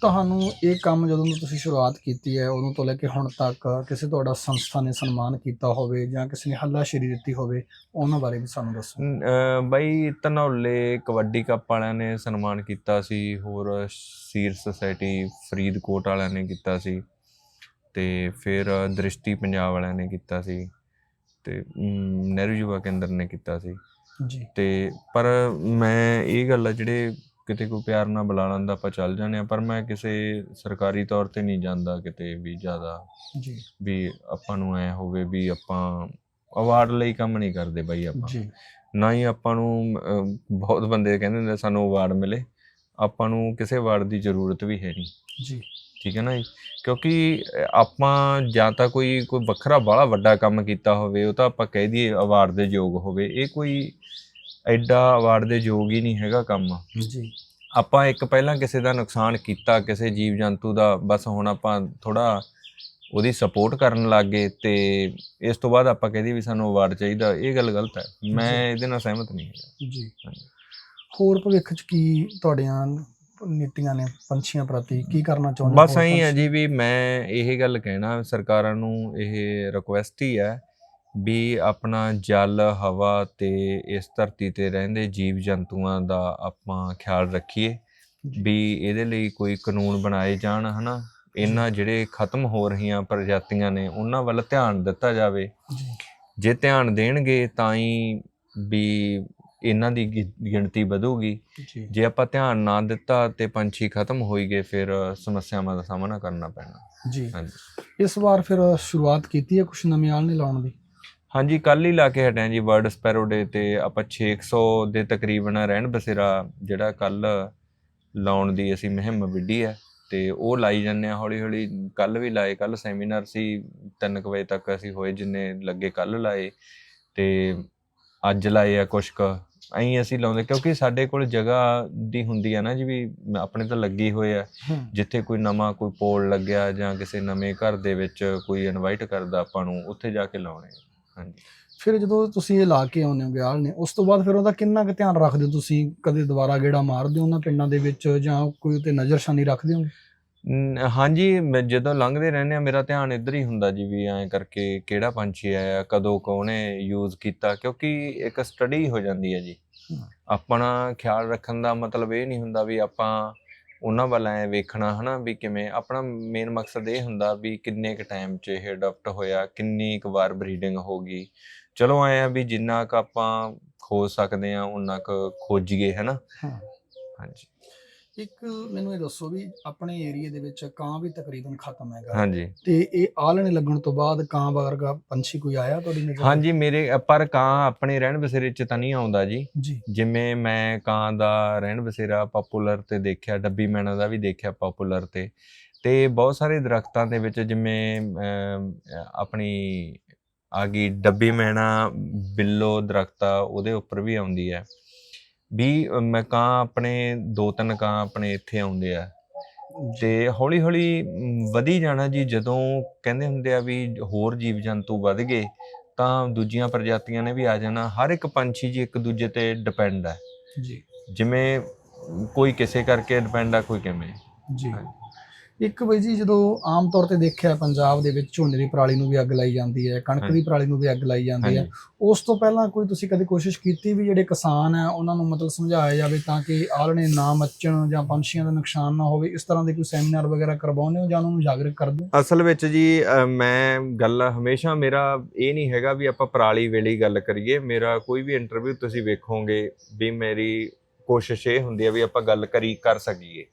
ਤੁਹਾਨੂੰ ਇਹ ਕੰਮ ਜਦੋਂ ਤੋਂ ਤੁਸੀਂ ਸ਼ੁਰੂਆਤ ਕੀਤੀ ਹੈ ਉਦੋਂ ਤੋਂ ਲੈ ਕੇ ਹੁਣ ਤੱਕ ਕਿਸੇ ਤੁਹਾਡਾ ਸੰਸਥਾ ਨੇ ਸਨਮਾਨ ਕੀਤਾ ਹੋਵੇ ਜਾਂ ਕਿਸੇ ਨੇ ਹੱਲਾਸ਼ੇਰੀ ਦਿੱਤੀ ਹੋਵੇ ਉਹਨਾਂ ਬਾਰੇ ਵੀ ਸਾਨੂੰ ਦੱਸੋ। ਬਈ ਧਨੌਲੇ ਕਬੱਡੀ ਕੱਪ ਵਾਲਿਆਂ ਨੇ ਸਨਮਾਨ ਕੀਤਾ ਸੀ ਹੋਰ ਸੀਰ ਸੁਸਾਇਟੀ ਫਰੀਦਕੋਟ ਵਾਲਿਆਂ ਨੇ ਕੀਤਾ ਸੀ ਤੇ ਫਿਰ ਦ੍ਰਿਸ਼ਟੀ ਪੰਜਾਬ ਵਾਲਿਆਂ ਨੇ ਕੀਤਾ ਸੀ ਤੇ ਨਹਿਰੂ ਯੁਵਾ ਕੇਂਦਰ ਨੇ ਕੀਤਾ ਸੀ। ਜੀ। ਤੇ ਪਰ ਮੈਂ ਇਹ ਗੱਲ ਆ ਜਿਹੜੇ ਕਿਤੇ ਕੋਈ ਪਿਆਰ ਨਾਲ ਬੁਲਾ ਲੈਂਦਾ ਆਪਾਂ ਚੱਲ ਜਾਂਦੇ ਆ ਪਰ ਮੈਂ ਕਿਸੇ ਸਰਕਾਰੀ ਤੌਰ ਤੇ ਨਹੀਂ ਜਾਂਦਾ ਕਿਤੇ ਵੀ ਜ਼ਿਆਦਾ। ਜੀ। ਵੀ ਆਪਾਂ ਨੂੰ ਐ ਹੋਵੇ ਵੀ ਆਪਾਂ ਅਵਾਰਡ ਲਈ ਕੰਮ ਨਹੀਂ ਕਰਦੇ ਬਾਈ ਆਪਾਂ। ਜੀ। ਨਾ ਹੀ ਆਪਾਂ ਨੂੰ ਅਹ, ਬਹੁਤ ਬੰਦੇ ਕਹਿੰਦੇ ਹੁੰਦੇ ਸਾਨੂੰ ਅਵਾਰਡ ਮਿਲੇ। ਆਪਾਂ ਨੂੰ ਕਿਸੇ ਅਵਾਰਡ ਦੀ ਜ਼ਰੂਰਤ ਵੀ ਹੈ ਨਹੀਂ। ਜੀ। ਠੀਕ ਹੈ ਨਾ ਜੀ? ਕਿਉਂਕਿ ਅਹ, ਆਪਾਂ ਜਾਂ ਤਾਂ ਕੋਈ ਕੋਈ ਵੱਖਰਾ ਬਾਹਲਾ ਵੱਡਾ ਕੰਮ ਕੀਤਾ ਹੋਵੇ ਉਹ ਤਾਂ ਆਪਾਂ ਕਹਿ ਦਈਏ ਅਵਾਰਡ ਦੇ ਯੋਗ ਹੋਵੇ। ਇਹ ਕੋਈ ਐਡਾ ਅਵਾਰਡ ਦੇ ਯੋਗ ਹੀ ਨਹੀਂ ਹੈਗਾ ਕੰਮ। ਜੀ। ਆਪਾਂ ਇੱਕ ਪਹਿਲਾਂ ਕਿਸੇ ਦਾ ਨੁਕਸਾਨ ਕੀਤਾ ਕਿਸੇ ਜੀਵ ਜੰਤੂ ਦਾ ਬਸ ਹੁਣ ਆਪਾਂ ਥੋੜਾ ਉਹਦੀ ਸਪੋਰਟ ਕਰਨ ਲੱਗੇ ਤੇ ਇਸ ਤੋਂ ਬਾਅਦ ਆਪਾਂ ਕਹਦੇ ਵੀ ਸਾਨੂੰ ਅਵਾਰਡ ਚਾਹੀਦਾ ਇਹ ਗੱਲ ਗਲਤ ਹੈ। ਮੈਂ। ਇਹਦੇ ਨਾਲ ਸਹਿਮਤ ਨਹੀਂ ਹੈਗਾ। ਜੀ। ਹੋਰ ਭਵਿੱਖ ਚ ਕੀ ਤੁਹਾਡੀਆਂ ਨੀਤੀਆਂ ਨੇ ਪੰਛੀਆਂ ਪ੍ਰਤੀ? ਕੀ ਕਰਨਾ ਚਾਹੁੰਦੇ ਹੋ ਬਸ ਐਂ ਹੈ ਜੀ ਵੀ ਮੈਂ ਇਹ ਗੱਲ ਕਹਿਣਾ ਸਰਕਾਰਾਂ ਨੂੰ ਇਹ ਰਿਕੁਐਸਟ ਹੀ ਹੈ ਵੀ ਆਪਣਾ ਜਲ ਹਵਾ ਤੇ ਇਸ ਧਰਤੀ ਤੇ ਰਹਿੰਦੇ ਜੀਵ ਜੰਤੂਆਂ ਦਾ ਆਪਾਂ ਖਿਆਲ ਰੱਖੀਏ ਵੀ ਇਹਦੇ ਲਈ ਕੋਈ ਕਾਨੂੰਨ ਬਣਾਏ ਜਾਣ ਹਨਾ? ਇਹਨਾਂ ਜਿਹੜੇ ਖਤਮ ਹੋ ਰਹੀਆਂ ਪ੍ਰਜਾਤੀਆਂ ਨੇ ਉਹਨਾਂ ਵੱਲ ਧਿਆਨ ਦਿੱਤਾ ਜਾਵੇ। ਜੀ। ਧਿਆਨ ਦੇਣਗੇ ਤਾਂ ਹੀ ਵੀ ਇਹਨਾਂ ਦੀ ਗਿਣਤੀ ਵਧੂਗੀ। ਜੀ। ਆਪਾਂ ਧਿਆਨ ਨਾ ਦਿੱਤਾ ਤੇ ਪੰਛੀ ਖਤਮ ਹੋਈ ਗਏ ਫਿਰ ਸਮੱਸਿਆਵਾਂ ਦਾ ਸਾਹਮਣਾ ਕਰਨਾ ਪੈਣਾ। ਜੀ। ਇਸ ਵਾਰ ਫਿਰ ਸ਼ੁਰੂਆਤ ਕੀਤੀ ਹੈ ਕੁਛ ਨਵੇਂ ਆਲਣੇ ਲਾਉਣ ਦੀ? ਹਾਂਜੀ ਕੱਲ ਹੀ ਲਾ ਕੇ ਹਟਿਆ ਜੀ ਵਰਡ ਸਪੈਰੋ ਡੇ ਤੇ। ਆਪਾਂ 600 ਦੇ ਤਕਰੀਬਨ ਰਹਿਣ ਬਸੇਰਾ ਜਿਹੜਾ ਕੱਲ ਲਾਉਣ ਦੀ ਅਸੀਂ ਮੁਹਿੰਮ ਵਿੱਢੀ ਹੈ। ਤੇ ਉਹ ਲਾਈ ਜਾਂਦੇ ਆ ਹੌਲੀ ਹੌਲੀ ਕੱਲ ਵੀ ਲਾਏ ਕੱਲ ਸੈਮੀਨਾਰ ਸੀ। 3 ਵਜੇ ਤੱਕ ਅਸੀਂ ਹੋਏ ਜਿੰਨੇ ਲੱਗੇ ਕੱਲ ਲਾਏ। ਤੇ ਅੱਜ ਲਾਏ ਆ ਕੁਛ ਕੁ। ਐਂ ਅਸੀਂ ਲਾਉਂਦੇ ਕਿਉਂਕਿ ਸਾਡੇ ਕੋਲ ਜਗ੍ਹਾ ਦੀ ਹੁੰਦੀ ਆ ਨਾ ਜੀ ਵੀ ਆਪਣੇ ਤਾਂ ਲੱਗੀ ਹੋਏ ਆ। ਜਿੱਥੇ ਕੋਈ ਨਵਾਂ ਕੋਈ ਪੋਲ ਲੱਗਿਆ ਜਾਂ ਕਿਸੇ ਨਵੇਂ ਘਰ ਦੇ ਵਿੱਚ ਕੋਈ ਇਨਵਾਈਟ ਕਰਦਾ ਆਪਾਂ ਨੂੰ ਉੱਥੇ ਜਾ ਕੇ ਲਾਉਣੇ ਆ। ਹਾਂਜੀ। ਫਿਰ ਜਦੋਂ ਤੁਸੀਂ ਇਹ ਲਾ ਕੇ ਆਉਂਦੇ ਹੋ ਗਿਆਲ ਨੇ ਉਸ ਤੋਂ ਬਾਅਦ ਫਿਰ ਉਹਦਾ ਕਿੰਨਾ ਕੁ ਧਿਆਨ ਰੱਖਦੇ ਹੋ ਤੁਸੀਂ? ਕਦੇ ਦੁਬਾਰਾ ਗੇੜਾ ਮਾਰਦੇ ਹੋ ਉਹਨਾਂ ਪਿੰਡਾਂ ਦੇ ਵਿੱਚ ਜਾਂ ਕੋਈ ਉਤੇ ਨਜ਼ਰਸ਼ਾਨੀ ਰੱਖਦੇ ਹੋ? ਨ- ਹਾਂਜੀ ਮੈਂ ਜਦੋਂ ਲੰਘਦੇ ਰਹਿੰਦੇ ਆ ਮੇਰਾ ਧਿਆਨ ਇੱਧਰ ਹੀ ਹੁੰਦਾ ਜੀ ਵੀ ਐਂ ਕਰਕੇ ਕਿਹੜਾ ਪੰਛੀ ਆਇਆ ਕਦੋਂ ਕੋਨੇ ਯੂਜ਼ ਕੀਤਾ ਕਿਉਂਕਿ ਇੱਕ ਸਟੱਡੀ ਹੋ ਜਾਂਦੀ ਹੈ ਜੀ। ਹਮ। ਆਪਣਾ ਖਿਆਲ ਰੱਖਣ ਦਾ ਮਤਲਬ ਇਹ ਨਹੀਂ ਹੁੰਦਾ ਵੀ ਆਪਾਂ ਉਹਨਾਂ ਵੱਲ ਐ ਵੇਖਣਾ ਹਨਾ ਵੀ ਕਿਵੇਂ ਆਪਣਾ ਮੇਨ ਮਕਸਦ ਇਹ ਹੁੰਦਾ ਵੀ ਕਿੰਨੇ ਕ ਟਾਈਮ 'ਚ ਇਹ ਅਡਾਪਟ ਹੋਇਆ ਕਿੰਨੀ ਕੁ ਵਾਰ ਬਰੀਡਿੰਗ ਹੋ ਗਈ। ਚਲੋ ਐ ਆ ਵੀ ਜਿੰਨਾ ਕ ਆਪਾਂ ਖੋਜ ਸਕਦੇ ਆ ਉਹਨਾਂ ਕ ਖੋਜੀਏ ਹਨਾ। ਹਾਂਜੀ। ਇੱਕ ਮੈਨੂੰ ਇਹ ਦੱਸੋ ਵੀ ਆਪਣੇ ਏਰੀਆ ਦੇ ਵਿੱਚ ਕਾਂ ਵੀ ਤਕਰੀਬਨ ਖਤਮ ਹੈਗਾ। ਹਾਂਜੀ। ਤੇ ਇਹ ਆਲਣੇ ਲੱਗਣ ਤੋਂ ਬਾਅਦ ਕਾਂ ਵਰਗਾ ਪੰਛੀ ਕੋਈ ਆਇਆ ਤੁਹਾਡੀ ਨਜ਼ਰ ਹਾਂਜੀ ਮੇਰੇ ਪਰ ਕਾਂ ਆਪਣੇ ਰਹਿਣ ਬਸੇਰੇ 'ਚ ਤਾਂ ਨਹੀਂ ਆਉਂਦਾ ਜੀ। ਜਿਵੇਂ ਮੈਂ ਕਾਂ ਦਾ ਰਹਿਣ ਬਸੇਰਾ ਪਪੂਲਰ ਤੇ ਦੇਖਿਆ ਡੱਬੀ ਮੈਣਾ ਦਾ ਵੀ ਦੇਖਿਆ ਪਪੂਲਰ ਤੇ। ਤੇ ਬਹੁਤ ਸਾਰੇ ਦਰਖਤਾਂ ਦੇ ਵਿੱਚ ਜਿਵੇਂ ਆਪਣੀ ਆ ਗਈ ਡੱਬੀ ਮੈਣਾ ਬਿੱਲੋ ਦਰਖਤ ਉਹਦੇ ਉੱਪਰ ਵੀ ਆਉਂਦੀ ਹੈ। ਵੀ ਮੈਂ ਕਾਂ ਆਪਣੇ ਦੋ ਤਿੰਨ ਕਾਂ ਆਪਣੇ ਇੱਥੇ ਆਉਂਦੇ ਆ। ਤੇ ਹੌਲੀ ਹੌਲੀ ਵਧੀ ਜਾਣਾ ਜੀ ਜਦੋਂ ਕਹਿੰਦੇ ਹੁੰਦੇ ਆ ਵੀ ਹੋਰ ਜੀਵ ਜੰਤੂ ਵੱਧ ਗਏ ਤਾਂ ਦੂਜੀਆਂ ਪ੍ਰਜਾਤੀਆਂ ਨੇ ਵੀ ਆ ਜਾਣਾ। ਹਰ ਇੱਕ ਪੰਛੀ ਜੀ ਇੱਕ ਦੂਜੇ ਤੇ ਡਿਪੈਂਡ ਹੈ ਜੀ। ਜਿਵੇਂ ਕੋਈ ਕਿਸੇ ਕਰਕੇ ਡਿਪੈਂਡ ਆ ਕੋਈ ਕਿਵੇਂ। ਜੀ। ਇੱਕ ਬਈ ਜੀ ਜਦੋਂ ਆਮ ਤੌਰ ਤੇ ਦੇਖਿਆ ਪੰਜਾਬ ਦੇ ਵਿੱਚ ਝੋਨੇ ਦੀ ਪਰਾਲੀ ਨੂੰ ਵੀ ਅੱਗ ਲਾਈ ਜਾਂਦੀ ਹੈ ਕਣਕ ਦੀ। ਪਰਾਲੀ ਨੂੰ ਵੀ ਅੱਗ ਲਾਈ ਜਾਂਦੀ ਹੈ ਉਸ ਤੋਂ ਪਹਿਲਾਂ ਕੋਈ ਤੁਸੀਂ ਕਦੇ ਕੋਸ਼ਿਸ਼ ਕੀਤੀ ਵੀ ਜਿਹੜੇ ਕਿਸਾਨ ਆ ਉਹਨਾਂ ਨੂੰ ਮਤਲਬ ਸਮਝਾਇਆ ਜਾਵੇ ਤਾਂ ਕਿ ਆਲਣੇ ਨਾ ਮੱਚਣ ਜਾਂ ਪੰਛੀਆਂ ਦਾ ਨੁਕਸਾਨ ਨਾ ਹੋਵੇ ਇਸ ਤਰ੍ਹਾਂ ਦੇ ਕੋਈ ਸੈਮੀਨਾਰ ਵਗੈਰਾ ਕਰਵਾਉਂਦੇ ਹੋ ਜਾਂ ਉਹਨਾਂ ਨੂੰ ਜਾਗਰੂਕ ਕਰਦੇ ਹੋ ਅਸਲ ਵਿੱਚ ਜੀ ਮੈਂ ਗੱਲ ਹਮੇਸ਼ਾ ਮੇਰਾ ਇਹ ਨਹੀਂ ਹੈਗਾ ਵੀ ਆਪਾਂ ਪਰਾਲੀ ਵੇਲੇ ਗੱਲ ਕਰੀਏ ਮੇਰਾ ਕੋਈ ਵੀ ਇੰਟਰਵਿਊ ਤੁਸੀਂ ਵੇਖੋਗੇ ਵੀ ਮੇਰੀ ਕੋਸ਼ਿਸ਼ ਇਹ ਹੁੰਦੀ ਹੈ ਵੀ ਆਪਾਂ ਗੱਲ ਕਰੀ ਕਰ ਸਕੀਏ।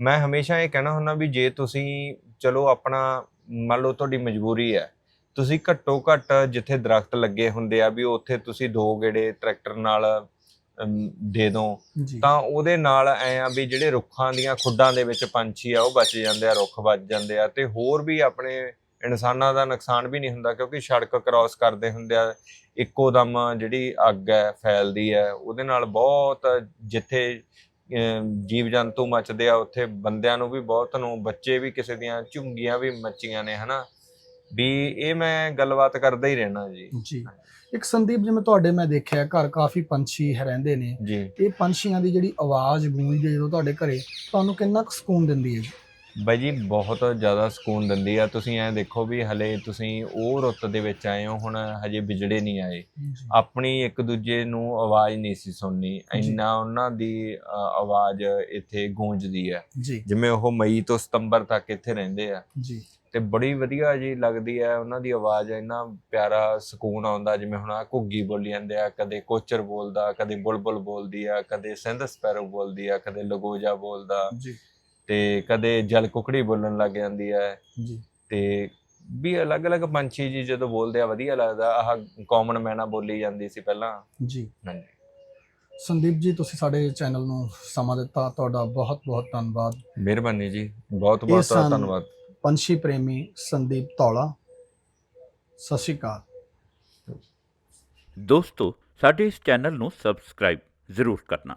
ਮੈਂ ਹਮੇਸ਼ਾ ਇਹ ਕਹਿਣਾ ਹੁੰਦਾ ਵੀ ਜੇ ਤੁਸੀਂ ਚਲੋ ਆਪਣਾ ਮੰਨ ਲਓ ਤੁਹਾਡੀ ਮਜਬੂਰੀ ਹੈ ਤੁਸੀਂ ਘੱਟੋ ਘੱਟ ਜਿੱਥੇ ਦਰਖਤ ਲੱਗੇ ਹੁੰਦੇ ਆ ਵੀ ਉੱਥੇ ਤੁਸੀਂ ਦੋ ਗੇੜੇ ਟਰੈਕਟਰ ਨਾਲ ਦੇ ਜੀ। ਤਾਂ ਉਹਦੇ ਨਾਲ ਐ ਆ ਵੀ ਜਿਹੜੇ ਰੁੱਖਾਂ ਦੀਆਂ ਖੁੱਡਾਂ ਦੇ ਵਿੱਚ ਪੰਛੀ ਆ ਉਹ ਬਚ ਜਾਂਦੇ ਆ ਰੁੱਖ ਬਚ ਜਾਂਦੇ ਆ ਤੇ ਹੋਰ ਵੀ ਆਪਣੇ ਇਨਸਾਨਾਂ ਦਾ ਨੁਕਸਾਨ ਵੀ ਨਹੀਂ ਹੁੰਦਾ ਕਿਉਂਕਿ ਸੜਕ ਕ੍ਰਾਸ ਕਰਦੇ ਹੁੰਦੇ ਆ ਇੱਕੋ ਦਮ ਜਿਹੜੀ ਅੱਗ ਹੈ ਫੈਲਦੀ ਹੈ ਉਹਦੇ ਨਾਲ ਬਹੁਤ ਜਿੱਥੇ ਜੀਵ ਜੰਤੂ ਮੱਚਦੇ ਆ ਉੱਥੇ ਬੰਦਿਆਂ ਨੂੰ ਵੀ ਬਹੁਤ ਨੂੰ ਬੱਚੇ ਵੀ ਕਿਸੇ ਦੀਆਂ ਝੁੰਗੀਆਂ ਵੀ ਮੱਚੀਆਂ ਨੇ ਹਨਾ? ਵੀ ਇਹ ਮੈਂ ਗੱਲਬਾਤ ਕਰਦਾ ਹੀ ਰਹਿਣਾ ਜੀ। ਜੀ। ਇੱਕ ਸੰਦੀਪ ਜਿਵੇਂ ਤੁਹਾਡੇ ਮੈਂ ਦੇਖਿਆ ਘਰ ਕਾਫੀ ਪੰਛੀ ਰਹਿੰਦੇ ਨੇ। ਜੀ। ਇਹ ਪੰਛੀਆਂ ਦੀ ਜਿਹੜੀ ਆਵਾਜ਼ ਗੂੰਜਦੀ ਜਦੋਂ ਤੁਹਾਡੇ ਘਰੇ ਤੁਹਾਨੂੰ ਕਿੰਨਾ ਕੁ ਸਕੂਨ ਦਿੰਦੀ ਹੈ ਬਾਈ ਜੀ ਬਹੁਤ ਜ਼ਿਆਦਾ ਸਕੂਨ ਦਿੰਦੀ ਆ। ਤੁਸੀਂ ਐਂ ਦੇਖੋ ਵੀ ਹਲੇ ਤੁਸੀਂ ਉਹ ਰੁੱਤ ਦੇ ਵਿੱਚ ਆਏ ਹੋ ਹੁਣ ਹਜੇ ਵਿਜੜੇ ਨਹੀਂ ਆਏ। ਆਪਣੀ ਇੱਕ ਦੂਜੇ ਨੂੰ ਆਵਾਜ਼ ਨਹੀਂ ਸੀ ਸੁਣਨੀ। ਇੰਨਾ ਉਹਨਾਂ ਦੀ ਆਵਾਜ਼ ਇੱਥੇ ਗੂੰਜਦੀ ਹੈ ਜਿਵੇਂ ਉਹ ਮਈ ਤੋਂ ਸਤੰਬਰ ਤੱਕ ਇੱਥੇ ਰਹਿੰਦੇ ਆ। ਜੀ। ਤੇ ਬੜੀ ਵਧੀਆ ਜੀ ਲੱਗਦੀ ਹੈ ਉਹਨਾਂ ਦੀ ਆਵਾਜ਼ ਇੰਨਾ ਪਿਆਰਾ ਸਕੂਨ ਆਉਂਦਾ ਜਿਵੇਂ ਹੁਣ ਆ ਘੁੱਗੀ ਬੋਲੀ ਜਾਂਦੇ ਆ ਕਦੇ ਕੋਚਰ ਬੋਲਦਾ ਕਦੇ ਬੁਲਬੁਲ ਬੋਲਦੀ ਆ ਕਦੇ ਸਿੰਧ ਸਪੈਰੋ ਬੋਲਦੀ ਆ ਕਦੇ ਲਗੋਜਾ ਬੋਲਦਾ। ਜੀ। ਤੇ ਕਦੇ ਜਲ ਕੁਕੜੀ ਬੋਲਣ ਲੱਗ ਜਾਂਦੀ ਹੈ। ਜੀ। ਤੇ ਵੀ ਅਲੱਗ-ਅਲੱਗ ਪੰਛੀ ਜੀ ਜਦੋਂ ਬੋਲਦੇ ਆ ਵਧੀਆ ਲੱਗਦਾ। ਆਹ ਕਾਮਨ ਮੈਨਾ ਬੋਲੀ ਜਾਂਦੀ ਸੀ ਪਹਿਲਾਂ। ਜੀ। ਹਾਂਜੀ। ਸੰਦੀਪ ਜੀ ਤੁਸੀਂ ਸਾਡੇ ਚੈਨਲ ਨੂੰ ਸਮਾਂ ਦਿੱਤਾ। ਤੁਹਾਡਾ ਬਹੁਤ ਬਹੁਤ ਧੰਨਵਾਦ। ਮਿਹਰਬਾਨੀ ਜੀ। ਬਹੁਤ ਇਹ ਬਹੁਤ ਸਨ- ਧੰਨਵਾਦ। ਪੰਛੀ ਪ੍ਰੇਮੀ ਸੰਦੀਪ ਧੌਲਾ। ਸਤਿ ਸ਼੍ਰੀ ਅਕਾਲ। ਦੋਸਤੋ ਸਾਡੇ ਇਸ ਚੈਨਲ ਨੂੰ ਸਬਸਕ੍ਰਾਈਬ ਜ਼ਰੂਰ ਕਰਨਾ।